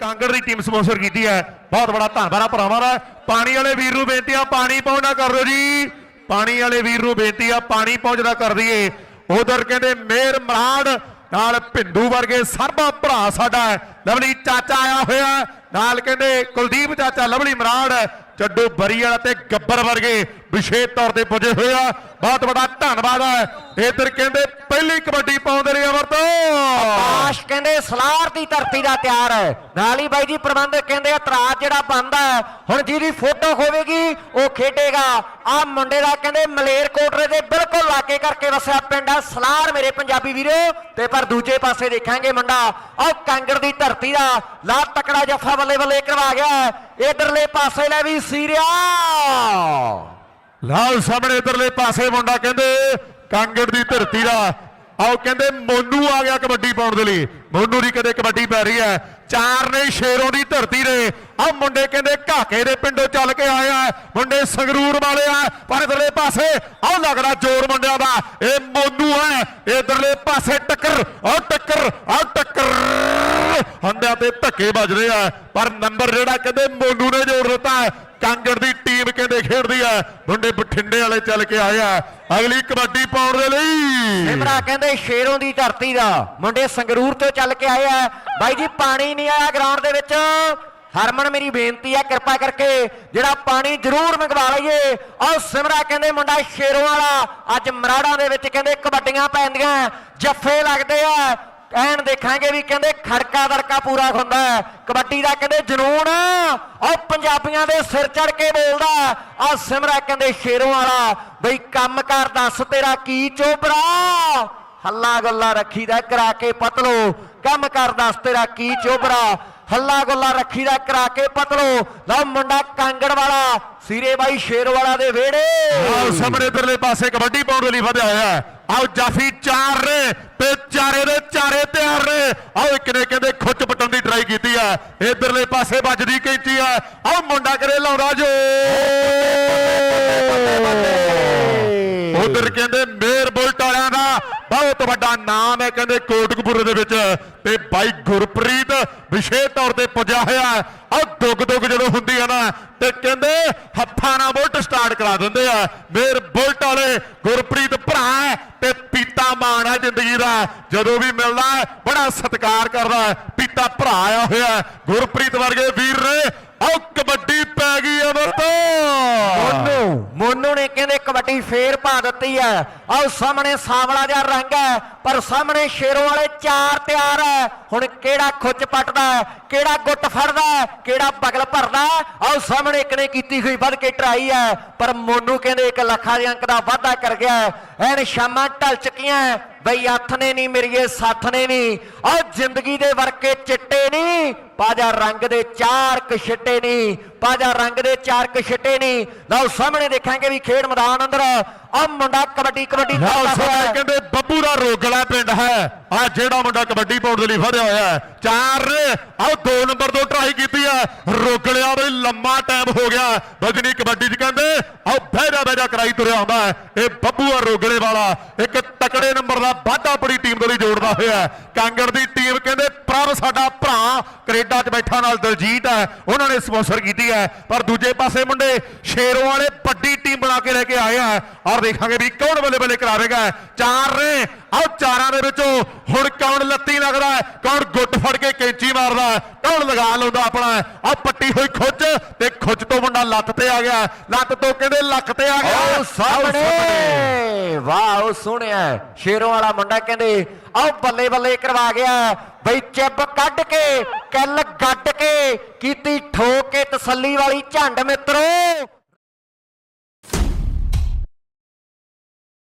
ਕਾਂਗੜ ਦੀ team sponsor ਕੀਤੀ ਹੈ। ਬਹੁਤ ਬੜਾ ਧੰਨਵਾਦ ਆ ਭਰਾਵਾਂ ਦਾ। ਪਾਣੀ ਵਾਲੇ ਵੀਰ ਨੂੰ ਬੇਨਤੀ ਆ, ਪਾਣੀ ਪਹੁੰਚਣਾ ਕਰ ਦਿਓ ਜੀ। ਪਾਣੀ ਵਾਲੇ ਵੀਰ ਨੂੰ ਬੇਨਤੀ ਆ, ਪਾਣੀ ਪਹੁੰਚਣਾ ਕਰ ਦਈਏ। ਉਧਰ ਕਹਿੰਦੇ, ਮੇਰ ਮਰਾੜ, ਨਾਲ ਭਿੰਦੂ ਵਰਗੇ ਸਰਬਾ ਭਰਾ ਸਾਡਾ ਲਵਲੀ ਚਾਚਾ ਆਇਆ ਹੋਇਆ ਨਾਲ ਕਹਿੰਦੇ, ਕੁਲਦੀਪ ਚਾਚਾ, ਲਵਲੀ ਮਰਾੜ, ਚੱਡੂ ਬਰੀ ਵਾਲਾ ਤੇ ਗੱਬਰ ਵਰਗੇ ਵਿਸ਼ੇਸ਼ ਤੌਰ ਤੇ ਪੁੱਜੇ ਹੋਏ ਆ। ਬਹੁਤ ਵੱਡਾ ਧੰਨਵਾਦ ਹੈ ਇਧਰ ਕਹਿੰਦੇ ਪਹਿਲੀ ਕਬੱਡੀ ਪਾਉਂਦੇ ਰਹੇ ਅਮਰ ਤੋਂ ਆਕਾਸ਼ ਕਹਿੰਦੇ ਸਲਾਰ ਦੀ ਧਰਤੀ ਦਾ ਤਿਆਰ ਹੈ। ਨਾਲ ਹੀ ਬਾਈ ਜੀ ਪ੍ਰਬੰਧਕ ਕਹਿੰਦੇ ਇਤਰਾਜ਼ ਜਿਹੜਾ ਬੰਦਾ ਹੁਣ ਜਿਹਦੀ ਫੋਟੋ ਹੋਵੇਗੀ ਉਹ ਖੇਡੇਗਾ। ਆ ਮੁੰਡੇ ਦਾ ਕਹਿੰਦੇ ਮਲੇਰ ਦੇ ਬਿਲਕੁਲ ਲਾਗੇ ਕਰਕੇ ਵਸਿਆ ਪਿੰਡ ਆ। ਸਲਾਰ ਮੇਰੇ ਪੰਜਾਬੀ ਵੀਰੋ। ਤੇ ਪਰ ਦੂਜੇ ਪਾਸੇ ਦੇਖਾਂਗੇ ਮੁੰਡਾ। ਉਹ ਕਾਂਗੜ ਦੀ ਧਰਤੀ ਦਾ ਲਾ ਤਕੜਾ ਜੱਫਾ ਬੱਲੇ ਬੱਲੇ ਕਰਵਾ ਗਿਆ। ਇਧਰਲੇ ਪਾਸੇ ਲੈ ਵੀ ਸੀਰਿਆ। ਲਾਲ ਸਾਹਮਣੇ ਇਧਰਲੇ ਪਾਸੇ ਮੁੰਡਾ ਕਹਿੰਦੇ, ਕਾਂਗੜ ਦੀ ਧਰਤੀ ਦਾ। ਆਓ ਕਹਿੰਦੇ, ਮੋਨੂ ਆ ਗਿਆ ਕਬੱਡੀ ਪਾਉਣ ਦੇ ਲਈ। ਮੋਨੂ ਦੀ ਕਦੇ ਕਬੱਡੀ ਪੈ ਰਹੀ ਹੈ। ਚਾਰ ਨੇ ਸ਼ੇਰੋਂ ਦੀ ਧਰਤੀ ਨੇ। ਆ ਮੁੰਡੇ ਕਹਿੰਦੇ ਘਾਕੇ ਦੇ ਪਿੰਡੋਂ ਚੱਲ ਕੇ ਆਏ ਆ। ਮੁੰਡੇ ਸੰਗਰੂਰ ਵਾਲੇ ਆ, ਪਰ ਇਧਰਲੇ ਪਾਸੇ ਆ ਲੱਗਦਾ ਜ਼ੋਰ ਮੁੰਡਿਆਂ ਦਾ। ਇਹ ਮੋਨੂ ਹੈ ਇਧਰਲੇ ਪਾਸੇ ਟੱਕਰ ਆ ਟੱਕਰ ਆ ਟੱਕਰ। ਹੰਡਿਆਂ ਤੇ ਧੱਕੇ ਵੱਜਦੇ ਆ। ਪਰ ਨੰਬਰ ਜਿਹੜਾ ਕਹਿੰਦੇ ਮੋਨੂ ਨੇ ਜੋੜ ਦਿੱਤਾ ਹੈ ਕਾਂਗੜ ਦੀ ਟੀਮ ਕਹਿੰਦੇ ਖੇਡਦੀ ਆ? ਮੁੰਡੇ ਬਠਿੰਡੇ ਵਾਲੇ ਚੱਲ ਕੇ ਆਏ ਅਗਲੀ ਕਬੱਡੀ ਪਾਉਣ ਦੇ ਲਈ। ਸਿਮਰਾ ਕਹਿੰਦੇ ਸ਼ੇਰੋਂ ਦੀ ਧਰਤੀ ਦਾ। ਮੁੰਡੇ ਸੰਗਰੂਰ ਤੋਂ ਚੱਲ ਕੇ ਆਏ ਬਾਈ ਜੀ, ਪਾਣੀ ਨਹੀਂ ਆਇਆ ਗਰਾਊਂਡ ਦੇ ਵਿੱਚ। ਹਰਮਨ, ਮੇਰੀ ਬੇਨਤੀ ਹੈ ਕਿਰਪਾ ਕਰਕੇ ਜਿਹੜਾ ਪਾਣੀ ਜ਼ਰੂਰ ਮੰਗਵਾ ਲਈਏ। ਆਹ ਸਿਮਰਾ ਕਹਿੰਦੇ ਮੁੰਡਾ ਸ਼ੇਰੋਂ ਵਾਲਾ। ਅੱਜ ਮਰਾੜਾ ਦੇ ਵਿੱਚ ਕਹਿੰਦੇ ਕਬੱਡੀਆਂ ਪੈਂਦੀਆਂ। ਜੱਫੇ ਲੱਗਦੇ ਆ। ਐਨ ਦੇਖਾਂਗੇ ਵੀ ਕਹਿੰਦੇ ਖੜਕਾ ਦੜਕਾ ਪੂਰਾ ਹੁੰਦਾ ਕਬੱਡੀ ਦਾ ਕਹਿੰਦੇ ਜਨੂਨ। ਉਹ ਪੰਜਾਬੀਆਂ ਦੇ ਸਿਰ ਚੜ ਕੇ ਬੋਲਦਾ ਆ ਸਿਮਰਾ ਕਹਿੰਦੇ ਸ਼ੇਰੋਂ ਵਾਲਾ। ਬਈ ਕੰਮ ਕਰ ਦੱਸ ਤੇਰਾ ਕੀ ਚੋਬਰਾ ਹੱਲਾ ਗੱਲਾ ਰੱਖੀਦਾ ਕਰਾ ਕੇ ਪਤਲੋ। ਕੰਮ ਕਰ ਦੱਸ ਤੇਰਾ ਕੀ ਚੋਬਰਾ ਹੱਲਾ ਗੱਲਾ ਰੱਖੀਦਾ ਕਰਾ ਕੇ ਪਤਲੋ। ਲਓ ਮੁੰਡਾ ਕਾਂਗੜ ਵਾਲਾ, ਸੀਰੇ ਬਾਈ ਸ਼ੇਰ ਵਾਲਾ ਦੇ ਵਿਹੜੇ। ਆਓ ਸਾਹਮਣੇ ਇਧਰਲੇ ਪਾਸੇ ਕਬੱਡੀ ਪਾਉਣ ਦੇ ਲਈ ਵਧਿਆ ਹੋਇਆ ਹੈ। ਆਓ ਜਾਫੀ ਚਾਰ ਨੇ ਤੇ ਚਾਰੇ ਦੇ ਚਾਰੇ ਤਿਆਰ ਨੇ। ਆਓ ਇੱਕ ਨੇ ਕਹਿੰਦੇ ਖੁੱਚ ਪਟਣ ਦੀ ਟਰਾਈ ਕੀਤੀ ਹੈ। ਇਧਰਲੇ ਪਾਸੇ ਵੱਜਦੀ ਕੈਂਚੀ ਹੈ। ਆਓ ਮੁੰਡਾ ਕਰੇ ਲਾਉਂਦਾ ਜੋ ਵਿੱਚ ਤੇ ਬਾਈ ਗੁਰਪ੍ਰੀਤ ਵਿਸ਼ੇਸ਼ ਤੌਰ ਤੇ ਪੁੱਜਿਆ ਹੋਇਆ ਹੈ। ਦੁੱਗ ਦੁੱਗ ਜਦੋਂ ਹੁੰਦੀ ਹੈ ਨਾ ਤੇ ਕਹਿੰਦੇ ਹੱਥਾਂ ਨਾਲ ਬੁਲਟ ਸਟਾਰਟ ਕਰਾ ਦਿੰਦੇ ਆ। ਮੇਰ ਬੁਲਟ ਵਾਲੇ ਗੁਰਪ੍ਰੀਤ ਭਰਾ ਤੇ ਪੀਤਾ ਮਾਣ ਹੈ ਜ਼ਿੰਦਗੀ ਦਾ। ਜਦੋਂ ਵੀ ਮਿਲਦਾ ਬੜਾ ਸਤਿਕਾਰ ਕਰਦਾ ਪੀਤਾ ਭਰਾ ਆਇਆ ਹੋਇਆ ਗੁਰਪ੍ਰੀਤ ਵਰਗੇ ਵੀਰ ਨੇ ਆਹ ਕਬੱਡੀ ਪੈ ਗਈ ਅਮਰ ਤੋਂ। ਮੋਨੂ। ਮੋਨੂ ਨੇ ਕਹਿੰਦੇ ਕਬੱਡੀ ਫੇਰ ਪਾ ਦਿੱਤੀ ਹੈ ਆਹ ਸਾਹਮਣੇ ਸਾਵਲਾ ਜਿਹਾ ਰੰਗ ਹੈ ਪਰ ਸਾਹਮਣੇ ਸ਼ੇਰੋਂ ਵਾਲੇ ਚਾਰ ਤਿਆਰ ਹੈ ਹੁਣ ਕਿਹੜਾ ਖੁੱਚ ਪੱਟਦਾ ਹੈ ਕਿਹੜਾ ਗੁੱਟ ਫੜਦਾ ਹੈ ਕਿਹੜਾ ਬਗਲ ਭਰਦਾ? ਹੈ ਆਹ ਸਾਹਮਣੇ ਇੱਕ ਨੇ ਕੀਤੀ ਹੋਈ ਵੱਧ ਕੇ ਟਰਾਈ ਹੈ ਪਰ ਮੋਨੂ ਕਹਿੰਦੇ 1 ਲੱਖਾਂ ਦੇ ਅੰਕ ਦਾ ਵਾਅਦਾ ਕਰ ਗਿਆ। ਹੈ। ਐਨ ਸ਼ਾਮਾਂ ਢਲ ਚੁੱਕੀਆਂ। ਹੈ। ਬਈ ਹੱਥ ਨੇ ਨਹੀਂ ਮੇਰੀਏ ਸਾਥ ਨੇ ਨਹੀਂ ਉਹ ਜ਼ਿੰਦਗੀ ਦੇ ਵਰਕੇ ਚਿੱਟੇ ਨਹੀਂ ਪਾਜਾ ਰੰਗ ਦੇ ਚਾਰ ਕਛਿੱਟੇ ਨਹੀਂ ਪਾਜਾ ਰੰਗ ਦੇ ਚਾਰ ਕਛਿੱਟੇ ਨਹੀਂ। ਲਓ ਸਾਹਮਣੇ ਦੇਖਾਂਗੇ ਵੀ ਖੇਡ ਮੈਦਾਨ ਅੰਦਰ ਆ ਮੁੰਡਾ ਕਬੱਡੀ ਕਬੱਡੀ ਕਰਦਾ। ਕਹਿੰਦੇ ਬੱਬੂ ਦਾ ਰੋਗਲਾ ਪਿੰਡ ਹੈ। ਆ ਜਿਹੜਾ ਮੁੰਡਾ ਕਬੱਡੀ ਪਾਉਣ ਦੇ ਲਈ ਵਧਿਆ ਹੋਇਆ ਹੈ। ਚਾਰ ਨੇ ਆਹ ਦੋ ਨੰਬਰ ਤੋਂ ਟਰਾਈ ਕੀਤੀ ਹੈ। ਰੋਗਲਿਆ ਬਈ ਲੰਮਾ ਟਾਈਮ ਹੋ ਗਿਆ। ਬਜਨੀ ਕਬੱਡੀ ਚ ਕਹਿੰਦੇ ਆਹ ਬਹਿਜਾ ਬਹਿਜਾ ਕਰਾਈ ਤੁਰਿਆ ਹੁੰਦਾ ਹੈ। ਇਹ ਬੱਬੂ ਆ ਰੋਗਲੇ ਵਾਲਾ। ਇੱਕ ਤਕੜੇ ਨੰਬਰ ਦਾ ਵਾਧਾ ਬੜੀ ਟੀਮ ਦੇ ਲਈ ਜੋੜਦਾ ਹੋਇਆ ਕਾਂਗੜ ਦੀ ਟੀਮ ਕਹਿੰਦੇ ਪ੍ਰਭ ਸਾਡਾ ਭਰਾ ਕੈਨੇਡਾ 'ਚ ਬੈਠਾ ਨਾਲ ਦਲਜੀਤ ਹੈ, ਉਹਨਾਂ ਨੇ ਸਪਾਂਸਰ ਕੀਤੀ ਹੈ। ਪਰ ਦੂਜੇ ਪਾਸੇ ਮੁੰਡੇ, ਸ਼ੇਰੋਂ ਵਾਲੇ ਵੱਡੀ ਟੀਮ ਬਣਾ ਕੇ ਲੈ ਕੇ ਆਏ ਆ। ਔਰ ਦੇਖਾਂਗੇ ਵੀ ਕੌਣ ਬੱਲੇ ਬੱਲੇ ਕਰਾਵੇਗਾ ਚਾਰ ਨੇ ਆਹ ਚਾਰਾਂ ਦੇ ਵਿੱਚੋਂ ਹੁਣ ਕੌਣ ਲੱਤੀ ਲੱਗਦਾ ਹੈ? ਕੌਣ ਗੁੱਟ ਫੜ ਕੇ ਕੈਂਚੀ ਮਾਰਦਾ ਹੈ? ਕੌਣ ਲਗਾ ਲਾਉਂਦਾ ਆਪਣਾ ਆਹ ਪੱਟੀ ਹੋਈ ਖੁੱਚ ਤੇ ਖੁੱਚ ਤੋਂ ਮੁੰਡਾ ਲੱਤ ਤੇ ਆ ਗਿਆ ਲੱਤ ਤੋਂ ਕਹਿੰਦੇ ਲੱਕ ਤੇ ਆ ਗਿਆ? ਸਾਹਮਣੇ। ਵਾਹ ਉਹ ਸੋਹਣਿਆ ਸ਼ੇਰੋਂ ਵਾਲਾ ਮੁੰਡਾ ਕਹਿੰਦੇ ਆਓ ਬੱਲੇ ਬੱਲੇ ਕਰਵਾ ਗਿਆ ਬਈ ਚਿੱਬ ਕੱਢ ਕੇ ਕੱਲ ਗੱਡ ਕੇ ਕੀਤੀ ਠੋਕ ਕੇ ਤਸੱਲੀ ਵਾਲੀ ਝੰਡ ਮਿੱਤਰੋ।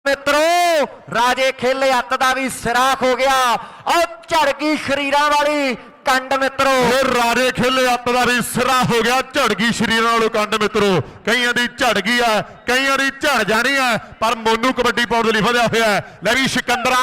ਮਿੱਤਰੋ, ਰਾਜੇ ਖੇਲੇ ਹੱਤ ਦਾ ਵੀ ਸਿਰਾਖ ਹੋ ਗਿਆ। ਆਹ ਝੜ ਗਈ ਸ਼ਰੀਰਾਂ ਵਾਲੀ ਕੰਡ ਮਿੱਤਰੋ। ਇਹ ਰਾਜੇ ਖੇਲੇ ਅੱਤ ਦਾ ਵੀ ਸਿਰਾ ਹੋ ਗਿਆ। ਝੜ ਗਈ ਸ਼ਰੀਰਾਂ ਨਾਲੋਂ ਕੰਡ ਮਿੱਤਰੋ। ਕਈਆਂ ਦੀ ਝੜ ਗਈ ਆ, ਕਈਆਂ ਦੀ ਝੜ ਜਾਣੀ ਆ, ਪਰ ਮੋਨੂ ਕਬੱਡੀ ਪਾਉਣ ਦੇ ਲਈ ਵਧਿਆ ਹੋਇਆ ਹੈ। ਲੈ ਵੀ ਸਿਕੰਦਰ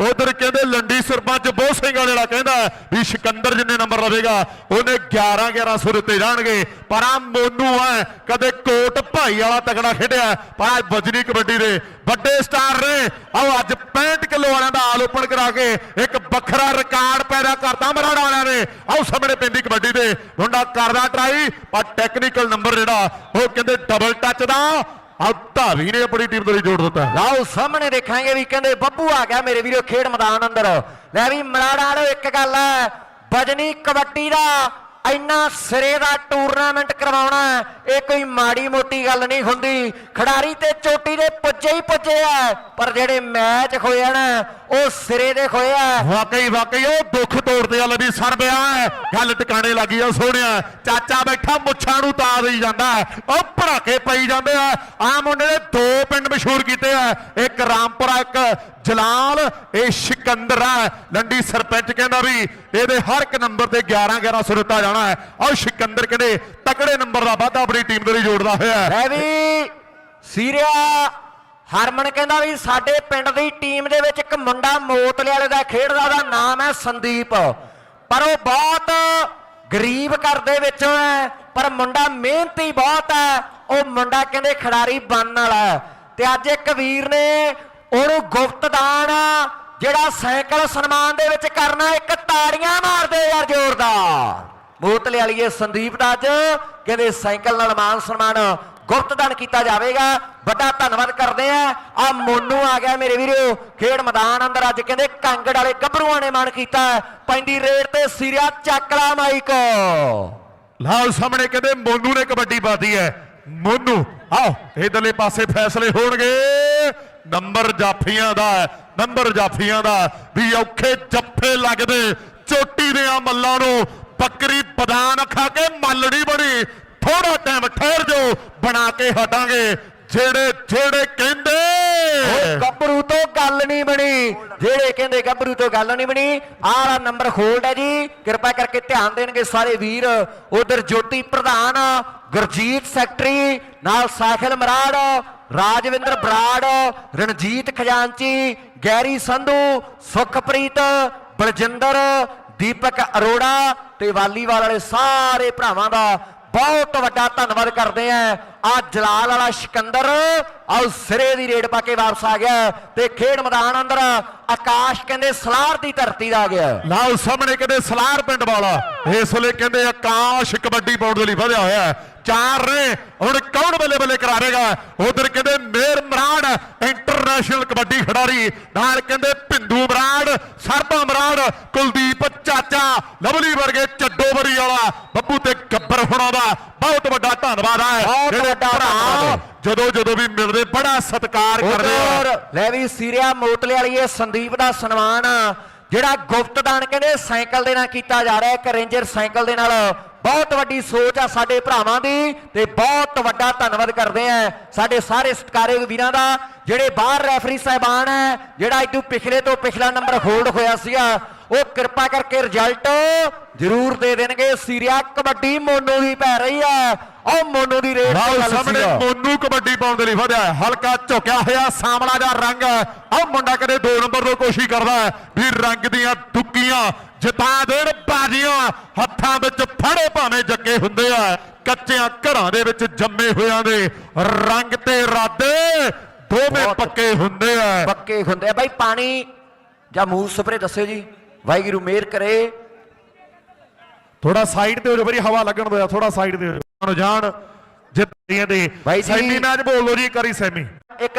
ਉਧਰ ਕਹਿੰਦੇ ਲੰਡੀ ਸਰਪੰਚ ਬੋਹ ਸਿੰਘ ਵਾਲੇ ਵਾਲਾ ਕਹਿੰਦਾ ਵੀ ਸਿਕੰਦਰ ਜਿੰਨੇ ਨੰਬਰ ਲਵੇਗਾ, ਉਹਨੇ 11 1100 ਦੇ ਉੱਤੇ ਜਾਣਗੇ। ਪਰ ਆ ਮੋਨੂ ਆ ਕਦੇ ਕੋਟ ਭਾਈ ਵਾਲਾ ਤਗੜਾ ਖੇਡਿਆ ਪਰ ਆ ਵਜਨੀ ਕਬੱਡੀ ਦੇ ਵੱਡੇ ਸਟਾਰ ਨੇ। ਆਓ ਅੱਜ 65 ਕਿਲੋ ਵਾਲਿਆਂ ਦਾ ਆਲ ਓਪਨ ਕਰਾ ਕੇ ਇੱਕ ਵੱਖਰਾ ਰਿਕਾਰਡ ਪੈਦਾ ਕਰਤਾ ਮਰਾੜਾ ਵਾਲਿਆਂ ਨੇ। ਆਓ ਸਾਹਮਣੇ ਪੈਂਦੀ ਕਬੱਡੀ ਦੇ। ਮੁੰਡਾ ਕਰਦਾ ਟਰਾਈ, ਪਰ ਟੈਕਨੀਕਲ ਨੰਬਰ ਜਿਹੜਾ, ਉਹ ਕਹਿੰਦੇ ਡਬਲ ਟੱਚ ਦਾ। ਆ ਧਾਵੀ ਨੇ ਆਪਣੀ ਟੀਮ ਦੇ ਲਈ ਜੋੜ ਦਿੱਤਾ। ਲਓ ਸਾਹਮਣੇ ਦੇਖਾਂਗੇ ਵੀ ਕਹਿੰਦੇ ਬੱਬੂ ਆ ਗਿਆ ਮੇਰੇ ਵੀਰੋ ਖੇਡ ਮੈਦਾਨ ਅੰਦਰ। ਲੈ ਵੀ ਮਰਾੜਾ ਵਾਲੋ ਇੱਕ ਗੱਲ ਹੈ ਬਜਨੀ ਕਬੱਡੀ ਦਾ ਇੰਨਾ ਸਿਰੇ ਦਾ ਟੂਰਨਾਮੈਂਟ ਕਰਵਾਉਣਾ ਇਹ ਕੋਈ ਮਾੜੀ ਮੋਟੀ ਗੱਲ ਨਹੀਂ ਹੁੰਦੀ। ਖਿਡਾਰੀ ਤੇ ਚੋਟੀ ਦੇ ਪੁੱਜੇ ਹੀ ਪੁੱਜੇ ਆ। ਪਰ ਜਿਹੜੇ ਮੈਚ ਹੋਏ ਨਾ, ਉਹ ਸਿਰੇ ਦੇ ਹੋਏ ਵਾਕਈ ਵਾਕਈ, ਉਹ ਦੁੱਖ ਤੋੜਦੇ ਆ ਲਵੀ ਸਰ ਬਿਆ ਗੱਲ ਟਿਕਾਣੇ ਲੱਗੀ ਆ ਸੋਹਣਿਆ। ਚਾਚਾ ਬੈਠਾ, ਮੁੱਛਾਂ ਨੂੰ ਤਾ ਦੇਈ ਜਾਂਦਾ। ਹੈ। ਉਹ ਭੜਾਕੇ ਪਈ ਜਾਂਦੇ ਆ। ਆ ਮੁੰਡੇ ਨੇ ਦੋ ਪਿੰਡ ਮਸ਼ਹੂਰ ਕੀਤੇ ਆ। ਇੱਕ ਰਾਮਪੁਰਾ, ਇੱਕ ਜਲਾਲ, ਇਹ ਸਿਕੰਦਰ ਆ ਲੰਡੀ ਸਰਪੰਚ ਕਹਿੰਦਾ ਵੀ ਇਹਦੇ ਹਰ ਇੱਕ ਨੰਬਰ ਤੇ 11 1100 ਦਿੱਤਾ ਜਾਣਾ ਹੈ ਔਰ ਸਿਕੰਦਰ ਕਹਿੰਦੇ ਤਕੜੇ ਨੰਬਰ ਦਾ ਵਾਧਾ ਆਪਣੀ ਟੀਮ ਦੇ ਲਈ ਜੋੜਦਾ ਹੋਇਆ ਹੈ। ਲੈ ਵੀ ਸੀਰਿਆ ਹਰਮਨ ਕਹਿੰਦਾ ਵੀ ਸਾਡੇ ਪਿੰਡ ਦੀ ਟੀਮ ਦੇ ਵਿੱਚ ਇੱਕ ਮੁੰਡਾ ਮੋਤਲੇ ਵਾਲੇ ਦਾ ਖੇਡਦਾ, ਉਹਦਾ ਨਾਮ ਹੈ ਸੰਦੀਪ ਪਰ ਉਹ ਬਹੁਤ ਗਰੀਬ ਘਰ ਦੇ ਵਿੱਚੋਂ ਹੈ, ਪਰ ਮੁੰਡਾ ਮਿਹਨਤੀ ਬਹੁਤ ਹੈ ਉਹ ਮੁੰਡਾ ਕਹਿੰਦੇ ਖਿਡਾਰੀ ਬਣਨ ਵਾਲਾ ਹੈ। ਤੇ ਅੱਜ ਇੱਕ ਵੀਰ ਨੇ ਉਹਨੂੰ ਗੁਪਤ ਦਾਨ ਜਿਹੜਾ ਸਾਈਕਲ ਸਨਮਾਨ ਦੇ ਵਿੱਚ ਕਰਨਾ ਇੱਕ ਤਾੜੀਆਂ ਮਾਰਦੇ ਯਾਰ ਜ਼ੋਰਦਾਰ। ਮੋਤਲੇ ਵਾਲੀਏ ਸੰਦੀਪ ਦਾ ਅੱਜ, ਕਹਿੰਦੇ ਸਾਈਕਲ ਨਾਲ ਮਾਨ ਸਨਮਾਨ ਗੁਪਤਦਾਨ ਕੀਤਾ ਜਾਵੇਗਾ। ਵੱਡਾ ਧੰਨਵਾਦ ਕਰਦੇ ਆ। ਆ ਮੋਨੂ ਆ ਗਿਆ ਮੇਰੇ ਵੀਰੋ, ਖੇਡ ਮੈਦਾਨ ਅੰਦਰ ਅੱਜ ਕਹਿੰਦੇ ਕਾਂਗੜ ਵਾਲੇ ਗੱਭਰੂਆਂ ਨੇ ਮਾਨ ਕੀਤਾ ਪੈਂਦੀ ਰੇਡ ਤੇ ਸਿਰਿਆ ਚੱਕਲਾ ਮਾਈਕ। ਲਾਲ ਸਾਹਮਣੇ ਕਹਿੰਦੇ ਮੋਨੂ ਨੇ ਕਬੱਡੀ ਪਾਤੀ ਹੈ। ਮੋਨੂ, ਆਓ, ਇਧਰਲੇ ਪਾਸੇ ਫੈਸਲੇ ਹੋਣਗੇ। ਨੰਬਰ ਜਾਫੀਆਂ ਦਾ ਨੰਬਰ ਜਾਫੀਆਂ ਦਾ ਵੀ ਔਖੇ ਜੱਫੇ ਲੱਗਦੇ, ਚੋਟੀ ਦੇ ਮੱਲਾਂ ਨੂੰ ਬੱਕਰੀ ਬਦਾਨ ਖਾ ਕੇ ਮੱਲੜੀ ਬਣੀ। ਥੋੜਾ ਟਾਈਮ ਠਹਿਰ ਜਾਓ, ਬਣਾ ਕੇ ਹਟਾਂਗੇ। ਜਿਹੜੇ ਜਿਹੜੇ ਕਹਿੰਦੇ ਗੱਭਰੂ ਤੋਂ ਗੱਲ ਨਹੀਂ ਬਣੀ। ਜਿਹੜੇ ਕਹਿੰਦੇ ਗੱਭਰੂ ਤੋਂ ਗੱਲ ਨਹੀਂ ਬਣੀ, ਆਹ ਨੰਬਰ ਹੋਲਡ ਹੈ ਜੀ। ਕਿਰਪਾ ਕਰਕੇ ਧਿਆਨ ਦੇਣਗੇ ਸਾਰੇ ਵੀਰ। ਉਧਰ ਜੋਤੀ ਪ੍ਰਧਾਨ, ਗੁਰਜੀਤ ਸੈਕਟਰੀ, ਨਾਲ ਸਾਖਲ ਮਰਾੜ ਰਾਜਵਿੰਦਰ ਬਰਾੜ, ਰਣਜੀਤ ਖਜ਼ਾਨਚੀ, ਗੈਰੀ ਸੰਧੂ, ਸੁਖਪ੍ਰੀਤ, ਬਲਜਿੰਦਰ, ਦੀਪਕ ਅਰੋੜਾ ਤੇ ਵਾਲੀਵਾਲ ਵਾਲੇ ਸਾਰੇ ਭਰਾਵਾਂ ਦਾ ਬਹੁਤ ਵੱਡਾ ਧੰਨਵਾਦ ਕਰਦੇ ਆ। ਆ ਜਲਾਲ ਵਾਲਾ ਸਿਕੰਦਰ ਆਉ ਸਿਰੇ ਦੀ ਰੇਡ ਪਾ ਕੇ ਵਾਪਸ ਆ ਗਿਆ ਤੇ ਖੇਡ ਮੈਦਾਨ ਅੰਦਰ ਆਕਾਸ਼ ਕਹਿੰਦੇ ਸਲਾਰ ਦੀ ਧਰਤੀ ਦਾ ਆ ਗਿਆ। ਲਾਓ ਸਾਹਮਣੇ ਕਹਿੰਦੇ ਸਲਾਰ ਪਿੰਡ ਵਾਲਾ, ਇਸ ਵੇਲੇ ਕਹਿੰਦੇ ਆਕਾਸ਼ ਕਬੱਡੀ ਪਾਉਣ ਦੇ ਲਈ ਵਧਿਆ ਹੋਇਆ ਚਾਰ ਨੇ। ਹੁਣ ਕੌਣ ਬੱਲੇ ਬੱਲੇ ਕਰਾਵੇਗਾ? ਉਧਰ ਕਹਿੰਦੇ ਮੇਰ ਮਰਾੜ ਇੰਟਰਨੈਸ਼ਨਲ ਕਬੱਡੀ ਖਿਡਾਰੀ। ਨਾਲ ਕਹਿੰਦੇ ਭਿੰਦੂ ਮਰਾੜ ਸਰਬਾ ਮਰਾੜ ਕੁਲਦੀਪ ਚਾਚਾ ਲਵਲੀ ਵਰਗੇ ਚੱਡੋਬਰੀ ਵਾਲਾ ਬੱਬੂ ਤੇ ਗੱਬਰ ਹੋਣਾ ਦਾ ਬਹੁਤ ਵੱਡਾ ਧੰਨਵਾਦ ਹੈ ਜਿਹੜੇ ਭਰਾ। ਜਦੋਂ ਜਦੋਂ ਵੀ ਮਿਲਦੇ ਬੜਾ ਸਤਿਕਾਰ ਕਰਦੇ ਆ। ਲੈ ਵੀ ਸੀਰਿਆ ਮੋਤਲੇ ਵਾਲੀ ਇਹ ਸੰਦੀਪ ਦਾ ਸਨਮਾਨ ਜਿਹੜਾ ਗੁਪਤਦਾਨ ਕਹਿੰਦੇ ਸਾਈਕਲ ਦੇ ਨਾਲ ਕੀਤਾ ਜਾ ਰਿਹਾ ਇੱਕ ਰੇਂਜਰ ਸਾਈਕਲ ਦੇ ਨਾਲ ਬਹੁਤ ਵੱਡੀ ਸੋਚ ਆ ਸਾਡੇ ਭਰਾਵਾਂ ਦੀ ਤੇ ਬਹੁਤ ਵੱਡਾ ਧੰਨਵਾਦ ਕਰਦੇ ਆ ਸਾਡੇ ਸਾਰੇ ਸਤਿਕਾਰਯੋਗ ਵੀਰਾਂ ਦਾ ਜਿਹੜੇ ਬਾਹਰ ਰੈਫਰੀ ਸਾਹਿਬਾਨ ਹੈ ਜਿਹੜਾ ਇਦੋਂ ਪਿਛਲੇ ਤੋਂ ਪਿਛਲਾ ਨੰਬਰ ਹੋਲਡ ਹੋਇਆ ਸੀਗਾ ਉਹ ਕਿਰਪਾ ਕਰਕੇ ਰਿਜ਼ਲਟ ਜ਼ਰੂਰ ਦੇ ਦੇਣਗੇ ਸੀਰੀਆ ਕਬੱਡੀ ਮੋਨੂ ਦੀ ਪੈ ਰਹੀ ਆ ਉਹ ਮੋਨੂ ਦੀ ਰੇਡ ਸਾਹਮਣੇ। ਮੋਨੂ ਕਬੱਡੀ ਪਾਉਣ ਦੇ ਲਈ ਵਧਿਆ ਹੈ। ਹਲਕਾ ਝੁਕਿਆ ਹੋਇਆ ਸਾਂਵਲਾ ਜਿਹਾ ਰੰਗ ਆ ਮੁੰਡਾ ਕਦੇ ਦੋ ਨੰਬਰ ਤੋਂ ਕੋਸ਼ਿਸ਼ ਕਰਦਾ ਹੈ ਵੀ ਰੰਗ ਦੀਆਂ ਦੁੱਕੀਆਂ ਜਿਤਾ ਦੇਣ ਬਾਜੀਆਂ ਹੱਥਾਂ ਵਿੱਚ ਫੜੇ ਭਾਵੇਂ ਜੱਗੇ ਹੁੰਦੇ ਆ। ਕੱਚਿਆਂ ਘਰਾਂ ਦੇ ਵਿੱਚ ਜੰਮੇ ਹੋਇਆਂ ਦੇ ਰੰਗ ਤੇ ਇਰਾਦੇ ਦੋਵੇਂ ਪੱਕੇ ਹੁੰਦੇ ਆ। ਪੱਕੇ ਹੁੰਦੇ ਆ। ਬਾਈ ਪਾਣੀ ਜਾਂ ਮੂੰਹ ਸਪਰੇ ਦੱਸਿਓ ਜੀ। ਵਾਹਿਗੁਰੂ ਮਿਹਰ ਕਰੇ। ਥੋੜਾ ਸਾਈਡ ਤੇ ਹੋ ਜਾ ਬਰੀ ਹਵਾ ਲੱਗਣ ਦਿਓ ਥੋੜਾ ਸਾਈਡ ਤੇ ਹੋ ਜਾਣ ਜਿੱਤੀਆਂ ਦੇ ਸੈਮੀ ਮੈਚ ਬੋਲੋ ਜੀ ਕਰੀ ਸੈਮੀ। ਇੱਕ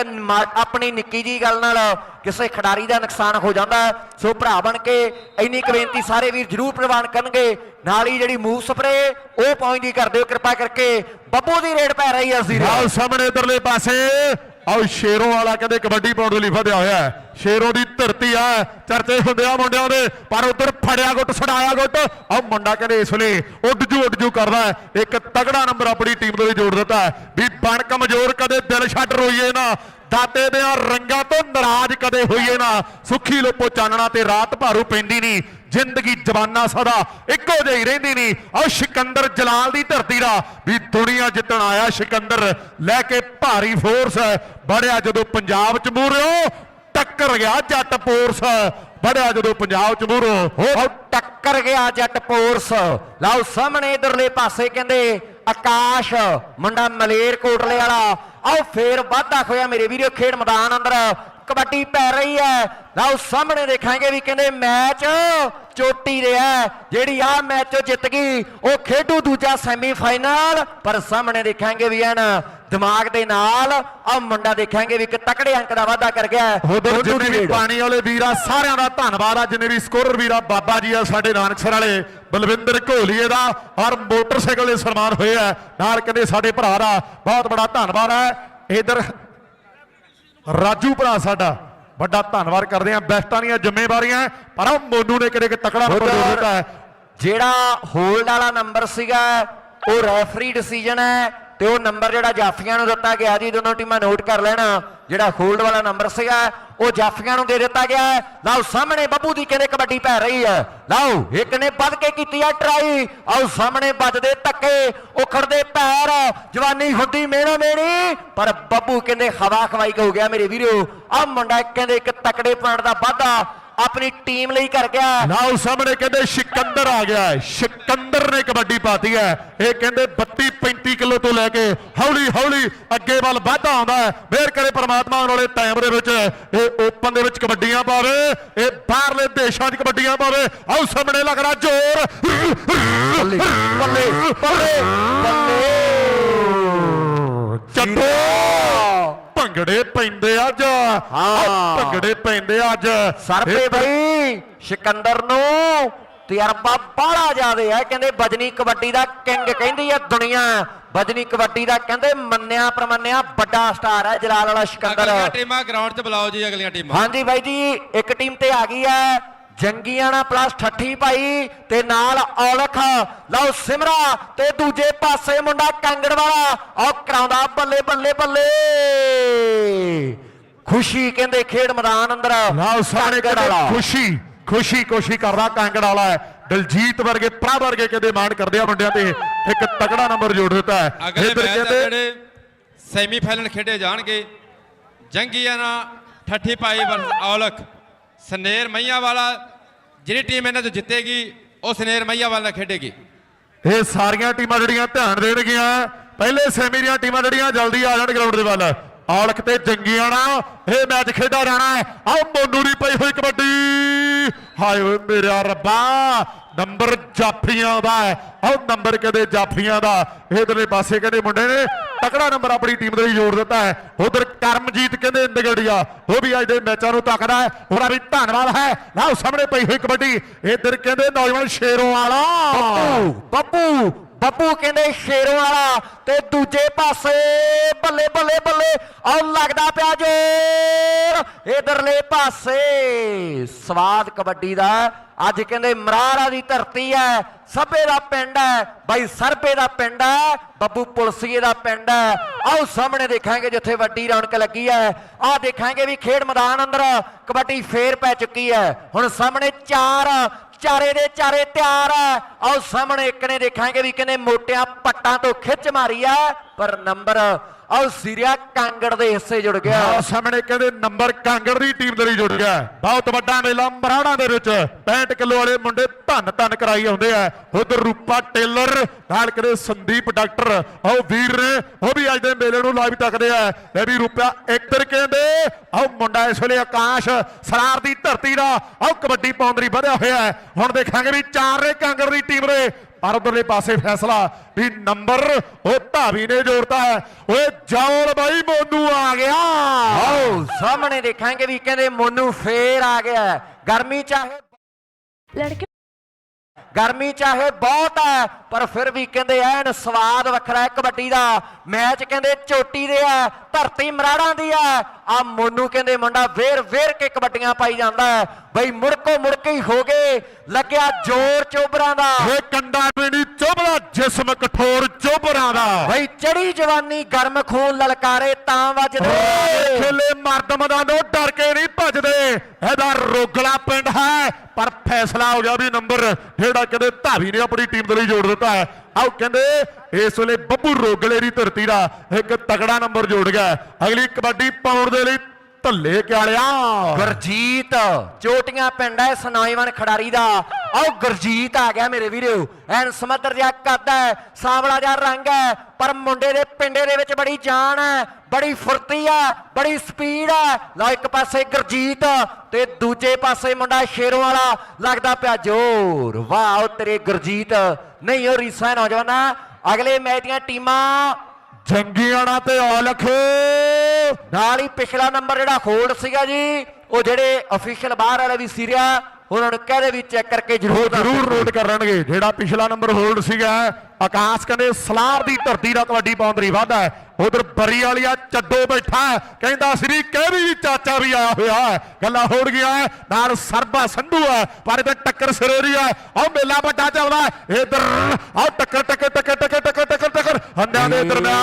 ਆਪਣੀ ਨਿੱਕੀ ਜੀ ਗੱਲ ਨਾਲ ਕਿਸੇ ਖਿਡਾਰੀ ਦਾ ਨੁਕਸਾਨ ਹੋ ਜਾਂਦਾ। ਸੋ ਭਰਾ ਬਣ ਕੇ ਇੰਨੀ ਕੁ ਬੇਨਤੀ ਸਾਰੇ ਵੀਰ ਜਰੂਰ ਪ੍ਰਵਾਨ ਕਰਨਗੇ। ਨਾਲ ਹੀ ਜਿਹੜੀ ਮੂਵ ਸਪਰੇ ਉਹ ਪਹੁੰਚਦੀ ਕਰ ਦਿਓ ਕਿਰਪਾ ਕਰਕੇ। ਬੱਬੂ ਦੀ ਰੇਡ ਪੈ ਰਹੀ ਹੈ ਆਓ ਸਾਹਮਣੇ ਇਧਰਲੇ ਪਾਸੇ ਆਓ ਸ਼ੇਰੋਂ ਵਾਲਾ ਕਹਿੰਦੇ ਕਬੱਡੀ ਪਾਉਣ ਦੇ ਲਈ ਵਧਿਆ ਹੋਇਆ ਹੈ। ਸ਼ੇਰੋਂ ਦੀ ਧਰਤੀ ਆ, ਚਰਚੇ ਹੁੰਦੇ ਆ ਮੁੰਡਿਆਂ ਦੇ, ਪਰ ਉਧਰ ਫੜਿਆ ਗੁੱਟ ਛਡਾਇਆ ਗੁੱਟ। ਆਹ ਮੁੰਡਾ ਕਹਿੰਦੇ ਇਸ ਵੇਲੇ ਉੱਡ ਜੂ ਉੱਡ ਜੂ ਕਰਦਾ ਇੱਕ ਤਗੜਾ ਨੰਬਰ ਆਪਣੀ ਟੀਮ ਦੇ ਲਈ ਜੋੜ ਦਿੱਤਾ ਵੀ ਬਣ ਕਮਜ਼ੋਰ ਕਦੇ ਦਿਲ ਛੱਡ ਰੋਈਏ ਨਾ, ਦਾਤੇ ਦੇ ਰੰਗਾਂ ਤੋਂ ਨਾਰਾਜ਼ ਕਦੇ ਹੋਈਏ ਨਾ। ਸੁੱਖੀ ਲੋਪੋ ਚਾਨਣਾ ਤੇ ਰਾਤ ਭਾਰੂ ਪੈਂਦੀ ਨਹੀਂ ਜ਼ਿੰਦਗੀ ਜਵਾਨਾ ਸਦਾ ਇੱਕੋ ਜਿਹੀ ਰਹਿੰਦੀ ਨਹੀਂ ਆਹ ਸਿਕੰਦਰ ਜਲਾਲ ਦੀ ਧਰਤੀ ਦਾ ਵੀ ਦੁਨੀਆ ਜਿੱਤਣ ਆਇਆ। ਸਿਕੰਦਰ ਲੈ ਕੇ ਭਾਰੀ ਫੋਰਸ ਬੜਿਆ ਜਦੋਂ ਪੰਜਾਬ ਚ ਮੂਰਿਓ ਟੱਕਰ ਗਿਆ ਜੱਟ ਪੋਰਸ ਬੜਿਆ ਜਦੋਂ ਪੰਜਾਬ ਚ ਮੂਰੋ ਉਹ ਟੱਕਰ ਗਿਆ ਜੱਟ ਪੋਰਸ ਲਓ ਸਾਹਮਣੇ ਇਧਰਲੇ ਪਾਸੇ ਕਹਿੰਦੇ ਆਕਾਸ਼ ਮੁੰਡਾ ਮਲੇਰ ਕੋਟਲੇ ਵਾਲਾ। ਆਓ ਫੇਰ ਵਾਧਾ ਖੋਇਆ ਮੇਰੇ ਵੀਰੋ ਖੇਡ ਮੈਦਾਨ ਅੰਦਰ। ਕਬੱਡੀ ਪੈ ਰਹੀ ਹੈ। ਲਓ ਸਾਹਮਣੇ ਦੇਖਾਂਗੇ ਵੀ ਕਹਿੰਦੇ ਮੈਚ ਚੋਟੀ ਰਿਹਾ ਜਿਹੜੀ ਆ ਮੈਚ ਜਿੱਤ ਗਈ ਉਹ ਖੇਡੂ ਦੂਜਾ ਸੈਮੀਫਾਈਨਲ ਪਰ ਸਾਹਮਣੇ ਦੇਖਾਂਗੇ ਵੀ ਐਨ ਦਿਮਾਗ ਦੇ ਨਾਲ ਆ ਮੁੰਡਾ ਦੇਖਾਂਗੇ ਵੀ ਇੱਕ ਤਕੜੇ ਅੰਕ ਦਾ ਵਾਧਾ ਕਰ ਗਿਆ ਉਧਰ ਜਿੰਨੇ ਵੀ। ਪਾਣੀ ਵਾਲੇ ਵੀਰ ਸਾਰਿਆਂ ਦਾ ਧੰਨਵਾਦ ਆ। ਜਿੰਨੇ ਵੀ ਸਕੋਰਰ ਵੀਰ ਬਾਬਾ ਜੀ ਆ ਸਾਡੇ ਨਾਨਕਸਰ ਵਾਲੇ ਬਲਵਿੰਦਰ ਘੋਲੀਏ ਦਾ ਔਰ ਮੋਟਰਸਾਈਕਲ ਦੇ ਸਨਮਾਨ ਹੋਏ ਆ। ਨਾਲ ਕਹਿੰਦੇ ਸਾਡੇ ਭਰਾ ਦਾ ਬਹੁਤ ਬੜਾ ਧੰਨਵਾਦ ਹੈ। ਇਧਰ ਰਾਜੂ ਭਰਾ ਸਾਡਾ ਵੱਡਾ ਧੰਨਵਾਦ ਕਰਦੇ ਆ ਬੈਸਟਾਂ ਦੀਆਂ ਜ਼ਿੰਮੇਵਾਰੀਆਂ ਪਰ ਉਹ ਮੋਨੂ ਨੇ ਕਿਤੇ ਕਿ ਤਕੜਾ ਨੰਬਰ ਦੇ ਦਿੱਤਾ ਹੈ। ਜਿਹੜਾ ਹੋਲਡ ਵਾਲਾ ਨੰਬਰ ਸੀਗਾ ਉਹ ਰੈਫਰੀ ਡਿਸੀਜਨ ਹੈ ਤੇ ਉਹ ਨੰਬਰ ਜਿਹੜਾ ਜਾਫੀਆਂ ਨੂੰ ਦਿੱਤਾ ਗਿਆ ਜੀ ਦੋਨੋਂ ਟੀਮਾਂ ਨੋਟ ਕਰ ਲੈਣਾ, ਜਿਹੜਾ ਹੋਲਡ ਵਾਲਾ ਨੰਬਰ ਸੀਗਾ, ਉਹ ਜਾਫੀਆਂ ਨੂੰ ਦੇ ਦਿੱਤਾ ਗਿਆ। ਲਓ, ਸਾਹਮਣੇ ਬੱਬੂ ਦੀ ਕਹਿੰਦੇ ਕਬੱਡੀ ਪੈ ਰਹੀ ਹੈ? ਲਓ, ਇੱਕ ਨੇ ਵੱਧ ਕੇ ਕੀਤੀ ਆ ਟਰਾਈ। ਆਓ, ਸਾਹਮਣੇ ਵੱਜਦੇ ਧੱਕੇ, ਉਖੜਦੇ ਪੈਰ। ਜਵਾਨੀ ਹੁੰਦੀ ਮੇਣਾ ਮੇਣੀ, ਪਰ ਬੱਬੂ ਕਹਿੰਦੇ ਹਵਾ ਖਵਾਈ ਹੋ ਗਿਆ ਮੇਰੇ ਵੀਰੋ। ਆ ਮੁੰਡਾ ਕਹਿੰਦੇ ਇੱਕ ਤਕੜੇ ਪੁਆਇੰਟ ਦਾ ਵਾਧਾ। ਆਪਣੀ ਟੀਮ ਲਈ ਕਰ ਗਿਆ। ਨਾਓ ਸਾਹਮਣੇ ਕਹਿੰਦੇ ਸਿਕੰਦਰ ਆ ਗਿਆ ਹੈ। ਸਿਕੰਦਰ ਨੇ ਕਬੱਡੀ ਪਾਤੀ ਹੈ। ਇਹ ਕਹਿੰਦੇ 32 35 ਕਿਲੋ ਤੋਂ ਲੈ ਕੇ ਹੌਲੀ ਹੌਲੀ ਅੱਗੇ ਵੱਲ ਵਾਧਾ ਆਉਂਦਾ ਹੈ। ਮਿਹਰ ਕਰੇ ਪ੍ਰਮਾਤਮਾ ਆਉਣ ਵਾਲੇ ਟਾਈਮ ਦੇ ਵਿੱਚ ਇਹ ਓਪਨ ਦੇ ਵਿੱਚ ਕਬੱਡੀਆਂ ਪਾਵੇ। ਇਹ ਬਾਹਰਲੇ ਦੇਸ਼ਾਂ 'ਚ ਕਬੱਡੀਆਂ ਪਾਵੇ। ਆਓ ਸਾਹਮਣੇ ਲੱਗ ਰਿਹਾ ਜ਼ੋਰ। ਬੱਲੇ ਬੱਲੇ ਬੱਲੇ ਚੱਟੋ ਭੰਗੜੇ ਪੈਂਦੇ ਅੱਜ। ਆਹ ਭੰਗੜੇ ਪੈਂਦੇ ਅੱਜ। ਸਰਪੇ ਬਈ ਸਿਕੰਦਰ ਨੂੰ ਤਜਰਬਾ ਬਾਹਲਾ ਜ਼ਿਆਦੇ ਹੈ। ਕਹਿੰਦੇ ਬਜਨੀ ਕਬੱਡੀ ਦਾ ਕਿੰਗ ਕਹਿੰਦੀ ਹੈ ਦੁਨੀਆ। ਬਜਨੀ ਕਬੱਡੀ ਦਾ ਕਹਿੰਦੇ ਮੰਨਿਆ ਪ੍ਰਮੰਨਿਆ ਵੱਡਾ ਸਟਾਰ ਹੈ ਜਲਾਲ ਵਾਲਾ ਸਿਕੰਦਰ। ਅਗਲੀਆਂ ਟੀਮਾਂ ਗਰਾਊਂਡ 'ਚ ਬੁਲਾਓ ਜੀ ਅਗਲੀਆਂ ਟੀਮਾਂ। ਹਾਂਜੀ ਬਾਈ ਜੀ ਇੱਕ ਟੀਮ ਤੇ ਆ ਗਈ ਹੈ। ਜੰਗੀਆਣਾ ਪਲੱਸ ਠੱਠੀ ਭਾਈ ਤੇ ਨਾਲ ਔਲਖ। ਲਓ ਸਿਮਰਾ ਤੇ ਦੂਜੇ ਪਾਸੇ ਮੁੰਡਾ ਕਾਂਗੜ ਵਾਲਾ। ਉਹ ਕਰਾਉਂਦਾ ਬੱਲੇ ਬੱਲੇ ਬੱਲੇ। ਖੁਸ਼ੀ ਕਹਿੰਦੇ ਖੇਡ ਮੈਦਾਨ ਅੰਦਰ। ਲਾਓ ਸਾਹਮਣੇ ਕਾਂਗੜ ਕਹਿੰਦੇ ਵਾਲਾ। ਖੁਸ਼ੀ ਖੁਸ਼ੀ ਖੁਸ਼ੀ ਕਰਦਾ ਕਾਂਗੜ ਵਾਲਾ ਹੈ। ਦਲਜੀਤ ਵਰਗੇ ਭਰਾ ਵਰਗੇ ਕਹਿੰਦੇ ਮਾਣ ਕਰਦੇ ਆ ਮੁੰਡਿਆਂ ਤੇ। ਇੱਕ ਤਕੜਾ ਨੰਬਰ ਜੋੜ ਦਿੱਤਾ ਹੈ। ਇੱਧਰ ਜਿਹੜੇ ਸੈਮੀਫਾਈਨਲ ਖੇਡੇ ਜਾਣਗੇ ਜੰਗੀਆਨਾ ਠੱਠੀ ਪਾਈ ਵਰਸ ਔਲਖ। ਸਨੇਰ ਮਈਆਂ ਵਾਲਾ ਜਿਹੜੀ ਟੀਮ ਇਹਨਾਂ ਤੋਂ ਜਿੱਤੇਗੀ, ਉਹ ਸਨੇਰ ਮਈਆਂ ਵਾਲਾ ਖੇਡੇਗੀ। ਇਹ ਸਾਰੀਆਂ ਟੀਮਾਂ ਜਿਹੜੀਆਂ ਧਿਆਨ ਦੇਣਗੀਆਂ, ਪਹਿਲੇ ਸੈਮੀ ਦੀਆਂ ਟੀਮਾਂ ਜਿਹੜੀਆਂ ਜਲਦੀ ਆ ਜਾਣ ਗਰਾਊਂਡ ਦੇ ਵੱਲ। ਔਲਖ ਤੇ ਜੰਗੀਆਂ ਨਾਲ ਇਹ ਮੈਚ ਖੇਡਿਆ ਜਾਣਾ ਹੈ। ਆਓ ਮੋਨੂ ਦੀ ਪਈ ਹੋਈ ਕਬੱਡੀ। ਹਾਏ ਓਏ ਮੇਰਾ ਰੱਬਾ ਨੰਬਰ ਜਾਫੀਆਂ ਦਾ ਹੈ। ਆਓ ਨੰਬਰ ਕਦੇ ਜਾਫੀਆਂ ਦਾ। ਇਧਰਲੇ ਪਾਸੇ ਕਹਿੰਦੇ ਮੁੰਡੇ ਨੇ ਤਕੜਾ ਨੰਬਰ ਆਪਣੀ ਟੀਮ ਦੇ ਲਈ ਜੋੜ ਦਿੱਤਾ ਹੈ। ਉਧਰ ਕਰਮਜੀਤ ਕਹਿੰਦੇ ਨਿਗੜੀਆ। ਉਹ ਵੀ ਅੱਜ ਦੇ ਮੈਚਾਂ ਨੂੰ ਤੱਕਦਾ ਹੈ। ਉਹਦਾ ਵੀ ਧੰਨਵਾਦ ਹੈ। ਲਓ ਸਾਹਮਣੇ ਪਈ ਹੋਈ ਕਬੱਡੀ। ਇਧਰ ਕਹਿੰਦੇ ਨੌਜਵਾਨ ਸ਼ੇਰੋਂ ਵਾਲਾ। ਬੱਬੂ। ਬੱਬੂ ਬੱਬੂ ਕਹਿੰਦੇ ਸ਼ੇਰੋਂ ਵਾਲਾ ਤੇ ਦੂਜੇ ਪਾਸੇ ਬੱਲੇ ਬੱਲੇ ਬੱਲੇ ਆਹ ਲੱਗਦਾ ਪਿਆ ਜੋਰ। ਇਧਰਲੇ ਪਾਸੇ ਸਵਾਦ ਕਬੱਡੀ ਦਾ ਅੱਜ ਕਹਿੰਦੇ ਮਰਾਰਾ ਦੀ ਧਰਤੀ ਹੈ, ਸਭੇ ਦਾ ਪਿੰਡ ਹੈ। ਬਾਈ ਸਰਪੇ ਦਾ ਪਿੰਡ ਹੈ, ਬੱਬੂ ਪੁਲਸੀਏ ਦਾ ਪਿੰਡ ਹੈ। ਆਓ ਸਾਹਮਣੇ ਦੇਖਾਂਗੇ ਜਿੱਥੇ ਵੱਡੀ ਰੌਣਕ ਲੱਗੀ ਹੈ। ਆਹ ਦੇਖਾਂਗੇ ਵੀ ਖੇਡ ਮੈਦਾਨ ਅੰਦਰ ਕਬੱਡੀ ਫੇਰ ਪੈ ਚੁੱਕੀ ਹੈ। ਹੁਣ ਸਾਹਮਣੇ ਚਾਰ ਚਾਰੇ ਦੇ ਚਾਰੇ ਤਿਆਰ ਹੈ ਆਓ ਸਾਹਮਣੇ ਇੱਕ ਨੇ ਦੇਖਾਂਗੇ ਵੀ ਕਿਨੇ ਮੋਟਿਆਂ ਪੱਟਾਂ ਤੋਂ ਖਿੱਚ ਮਾਰੀ ਆ। ਪਰ ਨੰਬਰ ਆਓ ਸਿਰਿਆ ਕਾਂਗੜ ਦੇ ਹਿੱਸੇ ਜੁੜ ਗਿਆ। ਆਹ ਸਾਹਮਣੇ ਕਹਿੰਦੇ ਨੰਬਰ ਕਾਂਗੜ ਦੀ ਟੀਮ ਦੇ ਲਈ ਜੁੜ ਗਿਆ। ਬਹੁਤ ਵੱਡਾ ਮੇਲਾ ਮਰਾੜਾ ਦੇ ਵਿੱਚ। 65 ਕਿਲੋ ਵਾਲੇ ਮੁੰਡੇ ਧੰਨ ਧੰਨ ਕਰਾਈ ਆਉਂਦੇ ਆ। ਉਧਰ ਰੂਪਾ ਟੇਲਰ, ਨਾਲ ਕਹਿੰਦੇ ਸੰਦੀਪ ਡਾਕਟਰ। ਆਓ ਵੀਰ ਨੇ, ਉਹ ਵੀ ਅੱਜ ਦੇ ਮੇਲੇ ਨੂੰ ਲਾਈਵ ਤੱਕਦੇ ਆ। ਲੈ ਵੀ ਰੂਪਾ ਇੱਧਰ ਕਹਿੰਦੇ ਆਓ ਮੁੰਡਾ ਇਸ ਵੇਲੇ ਆਕਾਸ਼, ਸਰਾਰ ਦੀ ਧਰਤੀ ਦਾ। ਆਓ ਕਬੱਡੀ ਪਾਉਣ ਲਈ ਵਧਿਆ ਹੋਇਆ। ਹੁਣ ਦੇਖਾਂਗੇ ਵੀ ਚਾਰ ਰੇ ਕਾਂਗੜ ਦੀ ਟੀਮ ਦੇ। ਪਰ ਉਧਰਲੇ ਪਾਸੇ ਫੈਸਲਾ ਵੀ ਨੰਬਰ ਉਹ ਧਾਵੀ ਨੇ ਜੋੜਤਾ ਹੈ। ਓਏ ਜੌਲ ਬਾਈ ਮੋਨੂ ਆ ਗਿਆ। ਆਓ ਸਾਹਮਣੇ ਦੇਖਾਂਗੇ ਵੀ ਕਹਿੰਦੇ ਮੋਨੂ ਫੇਰ ਆ ਗਿਆ ਹੈ। ਗਰਮੀ ਚਾਹੇ ਲੜਕੇ ਗਰਮੀ ਚਾਹੇ ਬਹੁਤ ਹੈ ਪਰ ਫਿਰ ਵੀ ਕਹਿੰਦੇ ਐਨ ਸਵਾਦ ਵੱਖਰਾ ਹੈ ਕਬੱਡੀ ਦਾ। ਮੈਚ ਕਹਿੰਦੇ ਚੋਟੀ ਦੇ ਆ ਧਰਤੀ ਮਰਾੜਾਂ ਦੀ ਆ ਆ ਮੋਨੂ ਕਹਿੰਦੇ ਮੁੰਡਾ ਵੇਰ ਵੇਰ ਕੇ ਕਬੱਡੀਆਂ ਪਾਈ ਜਾਂਦਾ ਹੈ। ਬਈ ਮੁੜਕੋ ਮੁੜਕੇ ਹੀ ਹੋ ਗਏ ਲੱਗਿਆ ਜ਼ੋਰ ਚੋਬਰਾਂ ਦਾ। ਓਏ ਕੰਡਾ ਪੀਣੀ ਚੁੱਭਦਾ ਜਿਸਮ ਕਠੋਰ ਚੁੱਭਰਾਂ ਦਾ। ਬਈ ਚੜੀ ਜਵਾਨੀ ਗਰਮ ਖੂਨ ਲਲਕਾਰੇ ਤਾਂ ਵੱਜਦੇ। ਖੇਲੇ ਮਰਦਮ ਦਾ ਨੋ ਡਰ ਕੇ ਨਹੀਂ ਭੱਜਦੇ। ਇਹਦਾ ਰੋਗਲਾ ਪਿੰਡ ਹੈ ਪਰ ਫੈਸਲਾ ਹੋ ਗਿਆ ਵੀ ਨੰਬਰ। ਜਿਹੜਾ ਕਹਿੰਦੇ ਧਾਵੀ ਨੇ ਆਪਣੀ ਟੀਮ ਦੇ ਲਈ ਜੋੜ ਦਿੱਤਾ ਹੈ। ਆਓ ਕਹਿੰਦੇ ਇਸ ਵੇਲੇ ਬੱਬੂ ਰੋਗਲੇ ਦੀ ਧਰਤੀ ਦਾ ਇੱਕ ਤਕੜਾ ਨੰਬਰ ਜੋੜ ਗਿਆ। ਅਗਲੀ ਕਬੱਡੀ ਪਾਉਣ ਦੇ ਲਈ ਢੱਲੇ ਕਿਆਲਿਆ। ਗੁਰਜੀਤ, ਚੋਟੀਆਂ ਪਿੰਡ ਹੈ ਇਸ ਖਿਡਾਰੀ ਦਾ। ਆਓ ਗੁਰਜੀਤ ਆ ਗਿਆ ਮੇਰੇ ਵੀਰੋ। ਐਨ ਸਮੁੰਦਰ ਜਿਹਾ ਕੱਦ ਹੈ ਸਾਵਲਾ ਜਿਹਾ ਰੰਗ ਹੈ ਪਰ ਮੁੰਡੇ ਦੇ ਪਿੰਡੇ ਦੇ ਵਿੱਚ ਬੜੀ ਜਾਨ ਹੈ ਬੜੀ ਫੁਰਤੀ ਹੈ ਬੜੀ ਸਪੀਡ ਹੈ ਲਓ ਇੱਕ ਪਾਸੇ ਗੁਰਜੀਤ ਤੇ ਦੂਜੇ ਪਾਸੇ ਮੁੰਡਾ ਸ਼ੇਰੋਂ ਵਾਲਾ। ਲੱਗਦਾ ਪਿਆ ਜ਼ੋਰ। ਵਾਹ ਤੇਰੇ ਗੁਰਜੀਤ। ਨਹੀਂ, ਉਹ ਰੀਸਾ ਨੌਜਵਾਨਾ। ਅਗਲੇ ਮੈਚ ਦੀਆਂ ਟੀਮਾਂ ਜੰਗੀਆਣਾ ਤੇ ਔਲਖ ਨਾਲ ਹੀ ਪਿਛਲਾ ਨੰਬਰ ਜਿਹੜਾ ਹੋਲਡ ਸੀਗਾ ਜੀ ਉਹ ਜਿਹੜੇ ਅਫੀਸ਼ੀਅਲ ਬਾਹਰ ਵਾਲੇ ਵੀ ਸੀਰਿਆ ਉਹਨਾਂ ਨੂੰ ਕਹਦੇ ਵੀ ਚੈੱਕ ਕਰਕੇ ਜ਼ਰੂਰ ਜ਼ਰੂਰ। ਨੋਟ ਕਰ ਲੈਣਗੇ ਜਿਹੜਾ ਪਿਛਲਾ ਨੰਬਰ ਹੋਲਡ ਸੀਗਾ ਆਕਾਸ਼ ਕਹਿੰਦੇ ਸਲਾਰ ਦੀ ਧਰਤੀ ਦਾ ਕਬੱਡੀ ਬਾਉਂਡਰੀ ਵਾਧਾ ਹੈ। ਉਧਰ ਬਰੀ ਵਾਲੀਆ ਚੱਡੋ ਬੈਠਾ ਕਹਿੰਦਾ ਸ੍ਰੀ ਕਹਿਰੀ ਵੀ ਚਾਚਾ ਵੀ ਆਇਆ ਹੋਇਆ ਗੱਲਾਂ ਹੋੜ ਗਿਆ ਨਾਲ ਸਰਬਾ ਸੰਧੂ ਹੈ। ਪਰ ਇਹਦੇ ਟੱਕਰ ਸਿਰੋਰੀ ਹੈ। ਆਹ ਮੇਲਾ ਵੱਡਾ ਚੱਲਦਾ ਇਧਰ ਆਹ ਟੱਕਰ ਟੱਕਰ ਟੱਕਰ ਟੱਕਰ ਟੱਕਰ ਟੱਕਰ ਟੱਕਰ। ਹੰਡਿਆਂ ਦੇ ਦਰਮਿਆਨ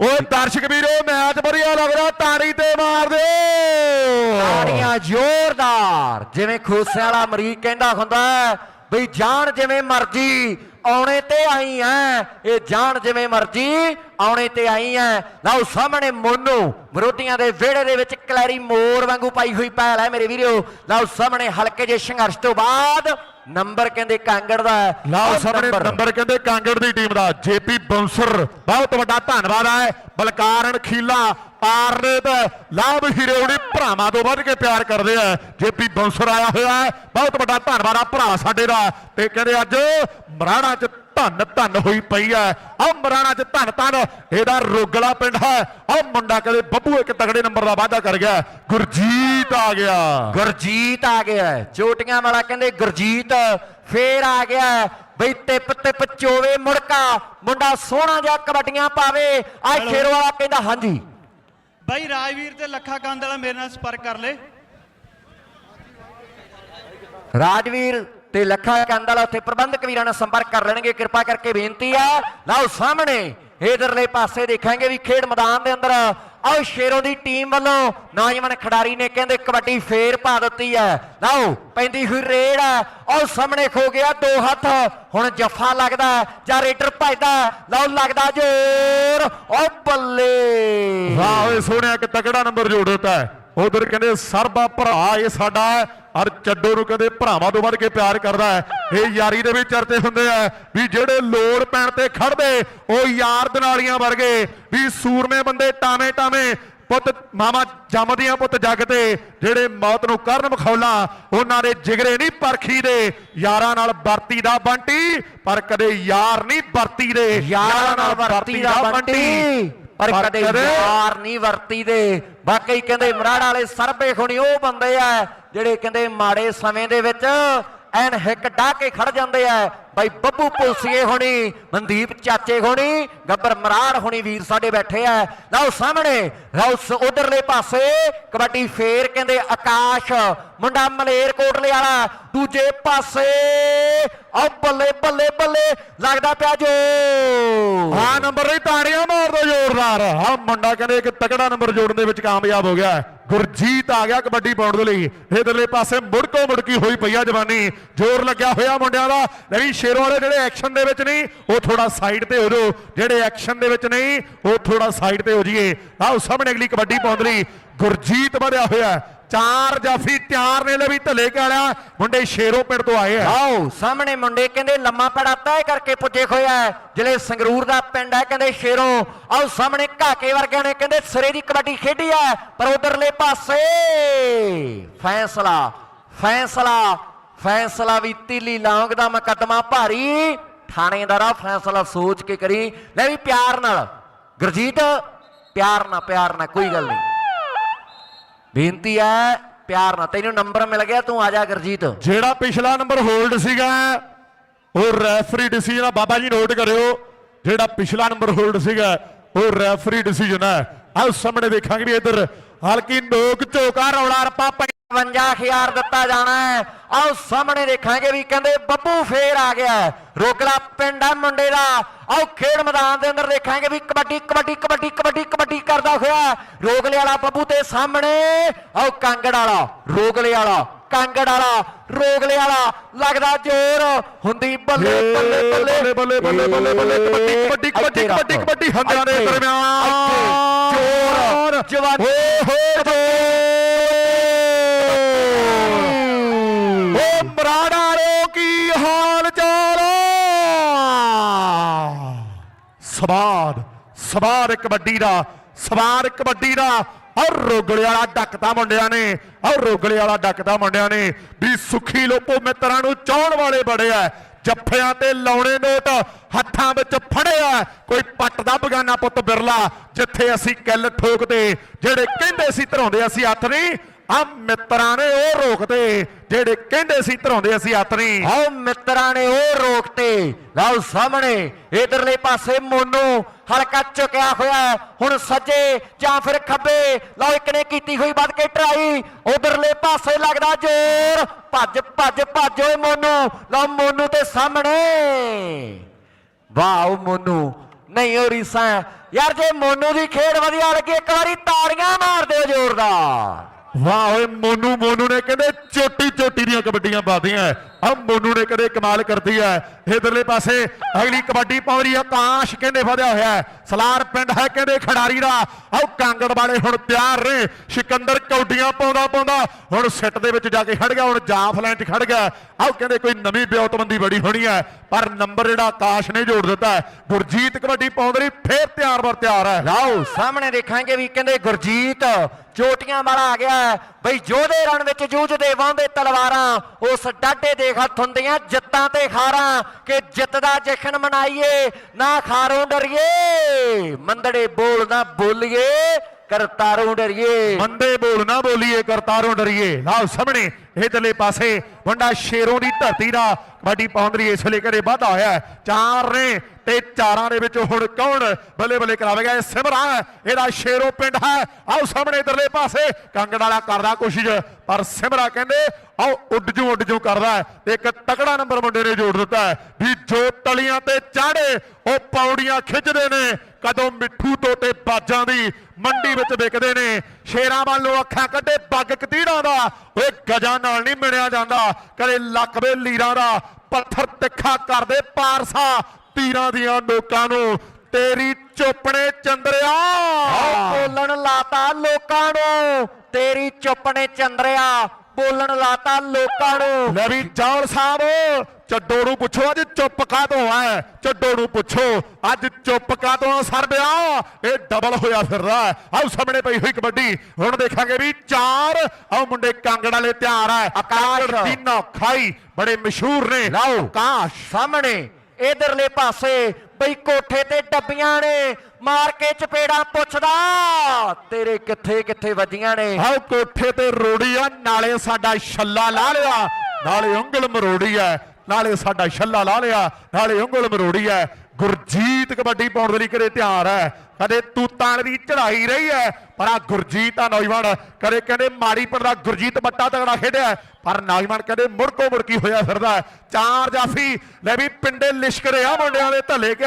ਉਹ ਦਰਸ਼ਕ ਵੀਰੋ, ਮੈਚ ਵਧੀਆ ਲੱਗਦਾ ਤਾੜੀ ਤੇ ਮਾਰ ਦਿਓ। ਤਾੜੀਆਂ ਜ਼ੋਰਦਾਰ। ਜਿਵੇਂ ਖੋਸੇ ਵਾਲਾ ਮਰੀਜ਼ ਕਹਿੰਦਾ ਹੁੰਦਾ ਬਈ ਜਾਨ ਜਿਵੇਂ ਮਰਜ਼ੀ ਆਉਣੇ ਤੇ ਆਈ ਐ। ਇਹ ਜਾਣ ਜਿਵੇਂ ਮਰਜ਼ੀ ਆਉਣੇ ਤੇ ਆਈ ਐ। ਲਓ ਸਾਹਮਣੇ ਮੋਨੂ ਵਿਰੋਧੀਆਂ ਦੇ ਵਿਹੜੇ ਦੇ ਵਿੱਚ ਕਲੈਰੀ ਮੋਰ ਵਾਂਗੂ ਪਾਈ ਹੋਈ ਪੈਲ ਹੈ ਮੇਰੇ ਵੀਰੋ। ਲਓ ਸਾਹਮਣੇ ਹਲਕੇ ਜੇ ਸੰਘਰਸ਼ ਤੋਂ ਬਾਅਦ ਨੰਬਰ ਕਹਿੰਦੇ ਕਾਂਗੜ ਦਾ। ਲਓ ਸਾਹਮਣੇ ਨੰਬਰ ਕਹਿੰਦੇ ਕਾਂਗੜ ਦੀ ਟੀਮ ਦਾ। ਜੇਪੀ ਬੌਂਸਰ ਬਹੁਤ ਵੱਡਾ ਧੰਨਵਾਦ ਹੈ। ਬਲਕਾਰਨ ਖੀਲਾ ਪਾਰਨੇਤ ਲਾਭ ਹੀਰੋਣੀ ਭਰਾਵਾਂ ਤੋਂ ਵੱਧ ਕੇ ਪਿਆਰ ਕਰਦੇ ਆ। ਜੇਪੀ ਬੌਂਸਰ ਆਇਆ ਹੋਇਆ ਹੈ। ਬਹੁਤ ਵੱਡਾ ਧੰਨਵਾਦ ਆ ਭਰਾ ਸਾਡੇ ਦਾ। ਤੇ ਕਹਿੰਦੇ ਅੱਜ ਮਰਾਣਾ ਚ ਧੰਨ ਧੰਨ ਹੋਈ ਪਈ ਹੈ ਆ ਮਰਾਣਾ ਚ ਧੰਨ ਧੰਨ ਇਹਦਾ ਰੋਗਲਾ ਪਿੰਡ ਹੈ। ਆ ਮੁੰਡਾ ਕਹਿੰਦੇ ਬੱਬੂ ਇੱਕ ਤਗੜੇ ਨੰਬਰ ਦਾ ਵਾਅਦਾ ਕਰ ਗਿਆ। ਗੁਰਜੀਤ ਆ ਗਿਆ। ਗੁਰਜੀਤ ਆ ਗਿਆ। ਚੋਟੀਆਂ ਵਾਲਾ ਕਹਿੰਦੇ ਗੁਰਜੀਤ ਫੇਰ ਆ ਗਿਆ। ਬਈ ਟਿਪ ਟਿਪ ਚੋਵੇ ਮੁੜਕਾ। ਮੁੰਡਾ ਸੋਹਣਾ ਜਿਹਾ ਕਬੱਡੀਆਂ ਪਾਵੇ। ਆ ਸ਼ੇਰ ਵਾਲਾ ਕਹਿੰਦਾ ਹਾਂਜੀ। ਬਾਈ ਰਾਜਵੀਰ ਤੇ ਲੱਖਾ ਕੰਦ ਵਾਲਾ ਮੇਰੇ ਨਾਲ ਸੰਪਰਕ ਕਰ ਲੈ। ਰਾਜਵੀਰ ਤੇ ਲੱਖਾ ਕੰਦਲ ਉੱਥੇ ਪ੍ਰਬੰਧਕ ਵੀਰਾਂ ਨਾਲ ਸੰਪਰਕ ਕਰ ਲੈਣਗੇ। ਕਿਰਪਾ ਕਰਕੇ ਬੇਨਤੀ ਆ। ਲਓ ਸਾਹਮਣੇ ਇਧਰਲੇ ਪਾਸੇ ਦੇਖਾਂਗੇ ਵੀ ਖੇਡ ਮੈਦਾਨ ਦੇ ਅੰਦਰ ਆਓ ਸ਼ੇਰੋਂ ਦੀ ਟੀਮ ਵੱਲੋਂ ਨੌਜਵਾਨ ਖਿਡਾਰੀ ਨੇ ਕਹਿੰਦੇ ਕਬੱਡੀ ਫੇਰ ਪਾ ਦਿੱਤੀ ਹੈ। ਲਓ ਪੈਂਦੀ ਹੋਈ ਰੇਡ ਆਓ ਸਾਹਮਣੇ ਖੋ ਗਿਆ ਦੋ ਹੱਥ। ਹੁਣ ਜੱਫਾ ਲੱਗਦਾ ਜਾਂ ਰੇਡਰ ਭਜਦਾ ਲਓ ਲੱਗਦਾ ਜ਼ੋਰ। ਓ ਬੱਲੇ। ਵਾਹ ਓਏ ਸੋਹਣਿਆ ਕਿ ਤਕੜਾ ਨੰਬਰ ਜੋੜ ਦਿੱਤਾ ਉਧਰ ਕਹਿੰਦੇ ਸਰਬਾ ਭਰਾ, ਇਹ ਸਾਡਾ ਹੈ ਔਰ ਚੱਡੋ ਨੂੰ ਕਹਿੰਦੇ ਭਰਾਵਾਂ ਤੋਂ ਵੱਧ ਕੇ ਪਿਆਰ ਕਰਦਾ ਹੈ। ਇਹ ਯਾਰੀ ਦੇ ਵਿੱਚ ਚਰਚੇ ਹੁੰਦੇ ਆ ਵੀ ਜਿਹੜੇ ਲੋੜ ਪੈਣ ਤੇ ਖੜਦੇ ਉਹ ਯਾਰ ਦਨਾਲੀਆਂ ਵਰਗੇ ਵੀ ਸੂਰਮੇ ਬੰਦੇ ਟਾਵੇਂ ਟਾਵੇਂ ਪੁੱਤ ਮਾਮਾ ਜੰਮਦੀਆਂ ਪੁੱਤ ਜੱਗ ਤੇ ਜਿਹੜੇ ਮੌਤ ਨੂੰ ਕਰਨ ਮਖੌਲਾ ਉਹਨਾਂ ਦੇ ਜਿਗਰੇ ਨਹੀਂ ਪਰਖੀ ਦੇ। ਯਾਰਾਂ ਨਾਲ ਵਰਤੀ ਦਾ ਬੰਟੀ ਪਰ ਕਦੇ ਯਾਰ ਨਹੀਂ ਵਰਤੀ ਦੇ। ਯਾਰਾਂ ਨਾਲ ਵਰਤੀ ਦਾ ਬੰਟੀ। ਪਰ ਕਦੇ ਯਾਰ ਨਹੀਂ ਵਰਤੀ ਦੇ ਵਾਕਈ ਕਹਿੰਦੇ ਮਰਾੜਾ ਵਾਲੇ ਸਰਬੇ ਖੁਣੀ ਉਹ ਬੰਦੇ ਆ ਜਿਹੜੇ ਕਹਿੰਦੇ ਮਾੜੇ ਸਮੇਂ ਦੇ ਵਿੱਚ ਐਨ ਹਿੱਕ ਡਾ ਕੇ ਖੜ ਜਾਂਦੇ ਆ। ਬਾਈ ਬੱਬੂ ਪੁਲਸੀਏ ਹੋਣੀ, ਮਨਦੀਪ ਚਾਚੇ ਹੋਣੀ, ਗੱਬਰ ਮਰਾੜ ਹੋਣੀ ਵੀਰ ਸਾਡੇ ਬੈਠੇ ਆ। ਲਓ ਸਾਹਮਣੇ, ਲਓ ਉਧਰਲੇ ਪਾਸੇ, ਕਬੱਡੀ ਫੇਰ ਕਹਿੰਦੇ ਆਕਾਸ਼, ਮੁੰਡਾ ਮਲੇਰ ਕੋਟਲੇ ਵਾਲਾ। ਦੂਜੇ ਪਾਸੇ ਆ ਬੱਲੇ ਬੱਲੇ ਬੱਲੇ, ਲੱਗਦਾ ਪਿਆ ਜੋ ਹਾਂ, ਨੰਬਰ ਲਈ ਤਾੜੀਆਂ ਮਾਰ ਦੋ ਜ਼ੋਰਦਾਰ। ਆ ਮੁੰਡਾ ਕਹਿੰਦੇ ਇੱਕ ਤਕੜਾ ਨੰਬਰ ਜੋੜਨ ਦੇ ਵਿੱਚ ਕਾਮਯਾਬ ਹੋ ਗਿਆ। ਗੁਰਜੀਤ ਆ ਗਿਆ ਕਬੱਡੀ ਪਾਉਣ ਦੇ ਲਈ। ਇਧਰਲੇ ਪਾਸੇ ਮੁੜਕੋ ਮੁੜਕੀ ਹੋਈ ਪਈ ਆ ਜਵਾਨੀ। ਜ਼ੋਰ ਲੱਗਿਆ ਹੋਇਆ ਮੁੰਡਿਆਂ ਦਾ। ਨਹੀਂ, ਸ਼ੇਰੋ ਵਾਲੇ ਜਿਹੜੇ ਐਕਸ਼ਨ ਦੇ ਵਿੱਚ ਨਹੀਂ, ਉਹ ਥੋੜਾ ਸਾਈਡ ਤੇ ਹੋ ਜਾਓ। ਜਿਹੜੇ ਐਕਸ਼ਨ ਦੇ ਵਿੱਚ ਨਹੀਂ, ਉਹ ਥੋੜਾ ਸਾਈਡ ਤੇ ਹੋ ਜਾਈਏ। ਆਓ, ਸਾਹਮਣੇ ਅਗਲੀ ਕਬੱਡੀ ਪਾਉਣ ਦੇ ਲਈ ਗੁਰਜੀਤ ਵਧਿਆ ਹੋਇਆ ਚਾਰ ਜਾਫੀ ਤਿਆਰ ਨੇ ਲੈ ਵੀ ਢੱਲੇ ਕੇ ਮੁੰਡੇ ਸ਼ੇਰੋਂ ਪਿੰਡ ਤੋਂ ਆਏ ਆ। ਆਓ, ਸਾਹਮਣੇ ਮੁੰਡੇ ਕਹਿੰਦੇ ਲੰਮਾ ਪੜਾ ਤੈਅ ਕਰਕੇ ਪੁੱਜੇ ਹੋਇਆ ਹੈ। ਜਿਹੜੇ ਸੰਗਰੂਰ ਦਾ ਪਿੰਡ ਹੈ, ਕਹਿੰਦੇ ਸ਼ੇਰੋਂ। ਆਓ, ਸਾਹਮਣੇ ਘਾਕੇ ਵਰਗਿਆਂ ਨੇ ਕਹਿੰਦੇ ਸਿਰੇ ਦੀ ਕਬੱਡੀ ਖੇਡੀ ਹੈ, ਪਰ ਉਧਰਲੇ ਪਾਸੇ ਫੈਸਲਾ ਫੈਸਲਾ ਫੈਸਲਾ ਵੀ ਤੀਲੀ ਲੌਂਗ ਦਾ ਮੁਕੱਦਮਾ ਭਾਰੀ। ਥਾਣੇਦਾਰਾ ਫੈਸਲਾ ਸੋਚ ਕੇ ਕਰੀ। ਲੈ ਵੀ ਪਿਆਰ ਨਾਲ, ਗੁਰਜੀਤ, ਪਿਆਰ ਨਾਲ ਪਿਆਰ ਨਾਲ, ਕੋਈ ਗੱਲ ਨਹੀਂ। ਬੇਨਤੀ ਹੈ, ਪਿਆਰ ਨਾਲ, ਤੈਨੂੰ ਨੰਬਰ ਮਿਲ ਗਿਆ, ਤੂੰ ਆ ਜਾ ਗੁਰਜੀਤ। ਜਿਹੜਾ ਪਿਛਲਾ ਨੰਬਰ ਹੋਲਡ ਸੀਗਾ, ਉਹ ਰੈਫਰੀ ਡਿਸੀਜਨ ਆ। ਬਾਬਾ ਜੀ ਨੋਟ ਕਰਿਓ, ਜਿਹੜਾ ਪਿਛਲਾ ਨੰਬਰ ਹੋਲਡ ਸੀਗਾ, ਉਹ ਰੈਫਰੀ ਡਿਸੀਜਨ ਹੈ ਆਹ ਸਾਹਮਣੇ ਦੇਖਾਂਗੇ ਵੀ ਇੱਧਰ ਹਲਕੀ ਨੋਕ ਝੋਕਾ ਰੌਲਾ ਰੱਪਾ 55000 ਦਿੱਤਾ ਜਾਣਾ ਆਓ ਸਾਹਮਣੇ ਦੇਖਾਂਗੇ ਵੀ ਕਹਿੰਦੇ ਬੱਬੂ ਫੇਰ ਆ ਗਿਆ ਰੋਕਲਾ ਪਿੰਡ ਹੈ ਮੁੰਡੇ ਦਾ। ਆਓ ਖੇਡ ਮੈਦਾਨ ਦੇ ਅੰਦਰ ਦੇਖਾਂਗੇ ਵੀ ਕਬੱਡੀ ਕਬੱਡੀ ਕਬੱਡੀ ਕਬੱਡੀ ਕਬੱਡੀ ਕਰਦਾ ਹੋਇਆ ਰੋਗਲੇ ਵਾਲਾ ਬੱਬੂ ਤੇ ਸਾਹਮਣੇ। ਆਓ ਕਾਂਗੜ ਵਾਲਾ ਰੋਗਲੇ ਵਾਲਾ। ਕਾਂਗੜ ਵਾਲਾ ਰੋਗਲੇ ਵਾਲਾ ਲੱਗਦਾ ਜ਼ੋਰ ਹੁੰਦੀ ਬੱਲੇ ਬੱਲੇ ਬੱਲੇ। ਬੱਲੇ ਬੱਲੇ ਬੱਲੇ ਬੱਲੇ ਕਬੱਡੀ ਕਬੱਡੀ ਕਬੱਡੀ ਕਬੱਡੀ ਹੰਦਿਆਂ ਦੇ ਦਰਮਿਆਨ। ਜ਼ੋਰ ਜਵਾਨੀ। ਹੋ ਜ਼ੋਰ ਓ ਰੋ ਕੀ ਹਾਲ ਚਾਲ ਸਵਾਦ ਸਵਾਦ ਕਬੱਡੀ ਦਾ ਸਵਾਰ ਕਬੱਡੀ ਦਾ ਔਰ ਰੋਗਲੇ ਵਾਲਾ ਡੱਕਦਾ ਮੁੰਡਿਆਂ ਨੇ ਔਰ ਰੋਗਲੇ ਵਾਲਾ ਡੱਕਦਾ ਮੁੰਡਿਆਂ ਨੇ, ਵੀ ਸੁਖੀ ਲੋਪੋ ਮਿੱਤਰਾਂ ਨੂੰ ਚਾਹਣ ਵਾਲੇ ਬੜੇ ਆ। ਜੱਫਿਆਂ ਤੇ ਲਾਉਣੇ ਨੋਟ, ਹੱਥਾਂ ਵਿੱਚ ਫੜਿਆ। ਕੋਈ ਪੱਟ ਦਾ ਬਗਾਨਾ ਪੁੱਤ ਬਿਰਲਾ, ਜਿੱਥੇ ਅਸੀਂ ਕਿੱਲ ਠੋਕਦੇ, ਜਿਹੜੇ ਕਹਿੰਦੇ ਸੀ ਧਰਾਉਂਦੇ, ਅਸੀਂ ਹੱਥ ਨਹੀਂ ਆ ਮਿੱਤਰਾਂ ਨੇ ਉਹ ਰੋਕਦੇ। ਜਿਹੜੇ ਕਹਿੰਦੇ ਸੀ, ਧਰਾਉਂਦੇ ਅਸੀਂ ਹੱਥ ਨਹੀਂ। ਆਓ ਮਿੱਤਰਾਂ ਨੇ ਉਹ ਰੋਕਤੇ ਲਓ ਸਾਹਮਣੇ, ਇਧਰਲੇ ਪਾਸੇ ਮੋਨੂ ਹਲਕਾ ਝੁਕਿਆ ਹੋਇਆ। ਹੁਣ ਸੱਜੇ ਜਾਂ ਫਿਰ ਖੱਬੇ। ਲਓ ਇੱਕ ਨੇ ਕੀਤੀ ਹੋਈ ਵੱਧ ਕੇ ਟਰਾਈ। ਉਧਰਲੇ ਪਾਸੇ ਲੱਗਦਾ ਜ਼ੋਰ। ਭੱਜ ਭੱਜ ਭੱਜ ਓਏ ਮੋਨੂ। ਲਓ ਮੋਨੂ ਤੇ ਸਾਹਮਣੇ। ਵਾਓ ਮੋਨੂ, ਨਹੀਂ ਉਹ ਰੀਸਾ। ਯਾਰ ਜੇ ਮੋਨੂ ਦੀ ਖੇਡ ਵਧੀਆ ਲੱਗੀ, ਇੱਕ ਵਾਰੀ ਤਾੜੀਆਂ ਮਾਰ ਦਿਓ ਜ਼ੋਰਦਾਰ। ਵਾਹ ਓਏ ਮੋਨੂ ਮੋਨੂ ਨੇ ਕਹਿੰਦੇ ਚੋਟੀ ਚੋਟੀ ਦੀਆਂ ਕਬੱਡੀਆਂ ਪਾਦੀਆਂ ਆ ਮੋਨੂ ਨੇ ਕਦੇ ਕਮਾਲ ਕਰਦੀ ਹੈ। ਇਧਰਲੇ ਪਾਸੇ ਅਗਲੀ ਕਬੱਡੀ ਪਾਉਰੀ ਆਕਾਸ਼ ਕਹਿੰਦੇ ਵਧਿਆ ਹੋਇਆ ਹੈ। ਸਲਾਰ ਪਿੰਡ ਹੈ ਕਹਿੰਦੇ ਖਿਡਾਰੀ ਦਾ। ਆਓ ਕਾਂਗੜ ਵਾਲੇ ਹੁਣ ਤਿਆਰ ਨੇ। ਸਿਕੰਦਰ ਕੌਡੀਆਂ ਪਾਉਂਦਾ ਪਾਉਂਦਾ ਹੁਣ ਸਿੱਟ ਦੇ ਵਿੱਚ ਜਾ ਕੇ ਖੜ ਗਿਆ, ਹੁਣ ਜਾਫ ਲਾਈਨ 'ਚ ਖੜ ਗਿਆ। ਆਓ ਕਹਿੰਦੇ ਕੋਈ ਨਵੀਂ ਬਿਉਤਬੰਦੀ ਬੜੀ ਹੋਣੀ ਹੈ, ਪਰ ਨੰਬਰ ਜਿਹੜਾ ਤਾਸ਼ ਨੇ ਜੋੜ ਦਿੱਤਾ ਗੁਰਜੀਤ ਕਬੱਡੀ ਪਾਉਂਦੇ ਲਈ ਫੇਰ ਤਿਆਰ ਬਰ ਤਿਆਰ ਹੈ। ਲਓ, ਸਾਹਮਣੇ ਦੇਖਾਂਗੇ ਵੀ ਕਹਿੰਦੇ ਗੁਰਜੀਤ ਚੋਟੀਆਂ ਵਾਲਾ ਆ ਗਿਆ ਬਈ ਜੋਧੇ ਰਣ ਵਿੱਚ ਜੂਝਦੇ ਵਾਂਦੇ ਤਲਵਾਰਾਂ, ਉਸ ਡਾਢੇ ਦੇ ਹੱਥ ਹੁੰਦੀਆਂ ਜਿੱਤਾਂ ਤੇ ਖਾਰਾਂ ਕਿ ਜਿੱਤ ਦਾ ਜਸ਼ਨ ਮਨਾਈਏ, ਨਾ ਖਾਰੋਂ ਡਰੀਏ, ਮੰਦੜੇ ਬੋਲ ਨਾ ਬੋਲੀਏ, ਕਰਤਾਰੋਂ ਡਰੀਏ। ਮੰਦੇ ਬੋਲ ਨਾ ਬੋਲੀਏ, ਕਰਤਾਰੋਂ ਡਰੀਏ। ਲਾਓ ਸਾਹਮਣੇ। ਇਧਰਲੇ ਪਾਸੇ ਮੁੰਡਾ ਸ਼ੇਰੋਂ ਦੀ ਧਰਤੀ ਦਾ ਕਬੱਡੀ ਪਾਉਣ ਇਸ ਵੇਲੇ ਘਰੇ ਵਾਧਾ ਹੋਇਆ ਚਾਰ ਨੇ ਤੇ ਚਾਰਾਂ ਦੇ ਵਿੱਚ ਹੁਣ ਕੌਣ ਬੱਲੇ ਬੱਲੇ ਕਰਾਵੇਗਾ? ਇਹ ਸਿਮਰਾ ਇਹਦਾ ਸ਼ੇਰੋ ਪਿੰਡ ਹੈ। ਆਓ ਸਾਹਮਣੇ ਇਧਰਲੇ ਪਾਸੇ ਕੰਗੜ ਵਾਲਾ ਕਰਦਾ ਕੋਸ਼ਿਸ਼, ਪਰ ਸਿਮਰਾ ਕਹਿੰਦੇ, ਆਓ ਉੱਡ ਜੂ ਉੱਡ ਜੂ ਕਰਦਾ ਤੇ ਇੱਕ ਤਕੜਾ ਨੰਬਰ ਮੁੰਡੇ ਨੇ ਜੋੜ ਦਿੱਤਾ ਹੈ। ਵੀ ਜੋ ਤਲੀਆਂ ਤੇ ਚਾੜੇ, ਉਹ ਪੌੜੀਆਂ ਖਿੱਚਦੇ ਨੇ। ਕਦੋਂ ਮਿੱਠੂ ਤੋਤੇ ਬਾਜਾਂ ਦੀ ਮੰਡੀ ਵਿੱਚ ਵਿਕਦੇ ਨੇ। ਸ਼ੇਰਾਂ ਵੱਲੋਂ ਅੱਖਾਂ ਕੱਢੇ, ਪੱਗ ਕਤੀੜਾਂ ਦਾ। ਓਏ ਗਜਾਂ ਨਾਲ ਨਹੀਂ ਮਿਣਿਆ ਜਾਂਦਾ। ਕਦੇ ਲੱਕਵੇ ਲੀਰਾਂ ਦਾ ਪੱਥਰ ਤਿੱਖਾ ਕਰਦੇ ਪਾਰਸਾ ਤੀਰਾਂ ਦੀਆਂ ਨੋਕਾਂ ਨੂੰ। ਤੇਰੀ ਚੋਪਣੇ ਚੰਦਰਿਆ। ਆਓ ਬੋਲਣ ਲਾਤਾ ਲੋਕਾਂ ਨੂੰ। ਤੇਰੀ ਚੁੱਪ ਨੇ ਚੰਦਰਿਆ। ਬੋਲਣ ਲਾਤਾ ਲੋਕਾਂ ਨੂੰ। ਲੈ ਵੀ ਜੌਲ ਸਾਹਿਬ ਚੱਡੋ ਨੂੰ ਪੁੱਛੋ ਅੱਜ ਚੁੱਪ ਕਾਹਤੋਂ ਆ? ਚੱਡੋ ਨੂੰ ਪੁੱਛੋ ਅੱਜ ਚੁੱਪ ਆ ਸਰਬਿਆ ਇਹ ਡਬਲ ਹੋਇਆ ਫਿਰਦਾ ਹੈ। ਆਓ ਸਾਹਮਣੇ ਪਈ ਹੋਈ ਕਬੱਡੀ। ਹੁਣ ਦੇਖਾਂਗੇ ਵੀ ਚਾਰ ਆਓ ਮੁੰਡੇ ਕਾਂਗੜ ਵਾਲੇ ਤਿਆਰ ਹੈ ਆਕਾਸ਼। ਦੀਨਾ ਖਾਈ ਬੜੇ ਮਸ਼ਹੂਰ ਨੇ। ਲਓ। ਆਕਾਸ਼। ਸਾਹਮਣੇ ਇਧਰਲੇ ਪਾਸੇ ਬਈ ਕੋਠੇ ਤੇ ਡੱਬੀਆਂ ਨੇ। ਮਾਰ ਕੇ ਚਪੇੜਾ ਪੁੱਛਦਾ, ਤੇਰੇ ਕਿੱਥੇ ਕਿੱਥੇ ਵੱਜੀਆਂ ਨੇ? ਆਓ ਕੋਠੇ ਤੇ ਰੋੜੀ ਆ ਨਾਲੇ ਸਾਡਾ ਛੱਲਾ ਲਾ ਲਿਆ। ਨਾਲੇ ਉਂਗਲ ਮਰੋੜੀ ਐ, ਨਾਲੇ ਸਾਡਾ ਛੱਲਾ ਲਾ ਲਿਆ। ਨਾਲੇ ਉਂਗਲ ਮਰੋੜੀ ਐ। ਗੁਰਜੀਤ ਕਬੱਡੀ ਪਾਉਣ ਦੇ ਲਈ ਕਰੇ ਤਿਆਰ ਹੈ ਕਦੇ ਤੂਤਾਂ ਦੀ ਚੜਾਈ ਰਹੀ ਹੈ। ਪਰ ਆ ਗੁਰਜੀਤ ਆ ਨੌਜਵਾਨ, ਕਦੇ ਕਹਿੰਦੇ ਮਾੜੀ ਪਿੰਡ ਦਾ ਗੁਰਜੀਤ ਬੱਟਾ ਤਗੜਾ ਖੇਡਿਆ ਪਰ ਨੌਜਵਾਨ ਕਹਿੰਦੇ ਮੁੜਕੋ ਮੁੜਕੀ ਹੋਇਆ ਫਿਰਦਾ ਚਾਰ ਜਾਫੀ ਲੈ ਵੀ ਪਿੰਡੇ ਲਿਸ਼ਕ ਰਿਹਾ ਮੁੰਡਿਆਂ ਦੇ ਧੱਲੇ ਕੇ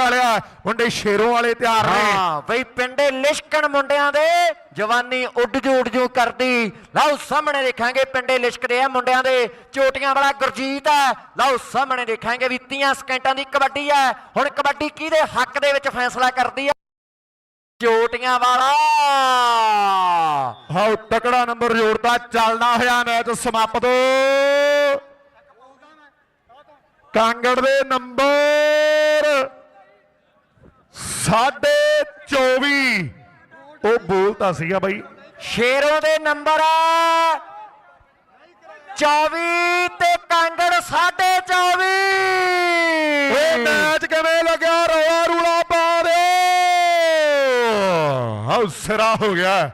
ਮੁੰਡੇ ਸ਼ੇਰੋਂ ਵਾਲੇ ਤਿਆਰ ਨੇ। ਹਾਂ, ਬਈ ਪਿੰਡੇ ਲਿਸ਼ਕਣ ਮੁੰਡਿਆਂ ਦੇ, ਜਵਾਨੀ ਉੱਡ ਜੂ ਉੱਡ ਜੂ ਕਰਦੀ। ਲਓ ਸਾਹਮਣੇ ਦੇਖਾਂਗੇ ਪਿੰਡੇ ਲਿਸ਼ਕਦੇ ਆ ਮੁੰਡਿਆਂ ਦੇ। ਚੋਟੀਆਂ ਵਾਲਾ ਗੁਰਜੀਤ ਹੈ ਲਓ ਸਾਹਮਣੇ ਦੇਖਾਂਗੇ ਵੀ 30 ਸਕਿੰਟਾਂ ਦੀ ਕਬੱਡੀ ਹੈ ਹੁਣ ਕਬੱਡੀ ਕਿਹਦੇ ਹੱਕ ਦੇ ਵਿੱਚ ਫੈਸਲਾ ਕਰਦੀ ਹੈ ਚੋਟੀਆਂ ਵਾਲਾ। ਹਾਉ ਤਕੜਾ ਨੰਬਰ ਜੋੜਦਾ ਚੱਲਦਾ ਹੋਇਆ ਮੈਚ ਸਮਾਪਤ। ਕਾਂਗੜ ਦੇ ਨੰਬਰ ਸਾਢੇ 24 ਉਹ ਬੋਲਤਾ ਸੀਗਾ ਬਾਈ। ਸ਼ੇਰੋਂ ਦੇ ਨੰਬਰ 24 ਤੇ ਕਾਂਗੜ 24 ਇਹ ਮੈਚ ਕਿਵੇਂ ਲੱਗਿਆ? ਰੌਲਾ ਰੂਲਾ ਪਾ ਦਿਓ ਹਾਉ ਸਿਰਾ ਹੋ ਗਿਆ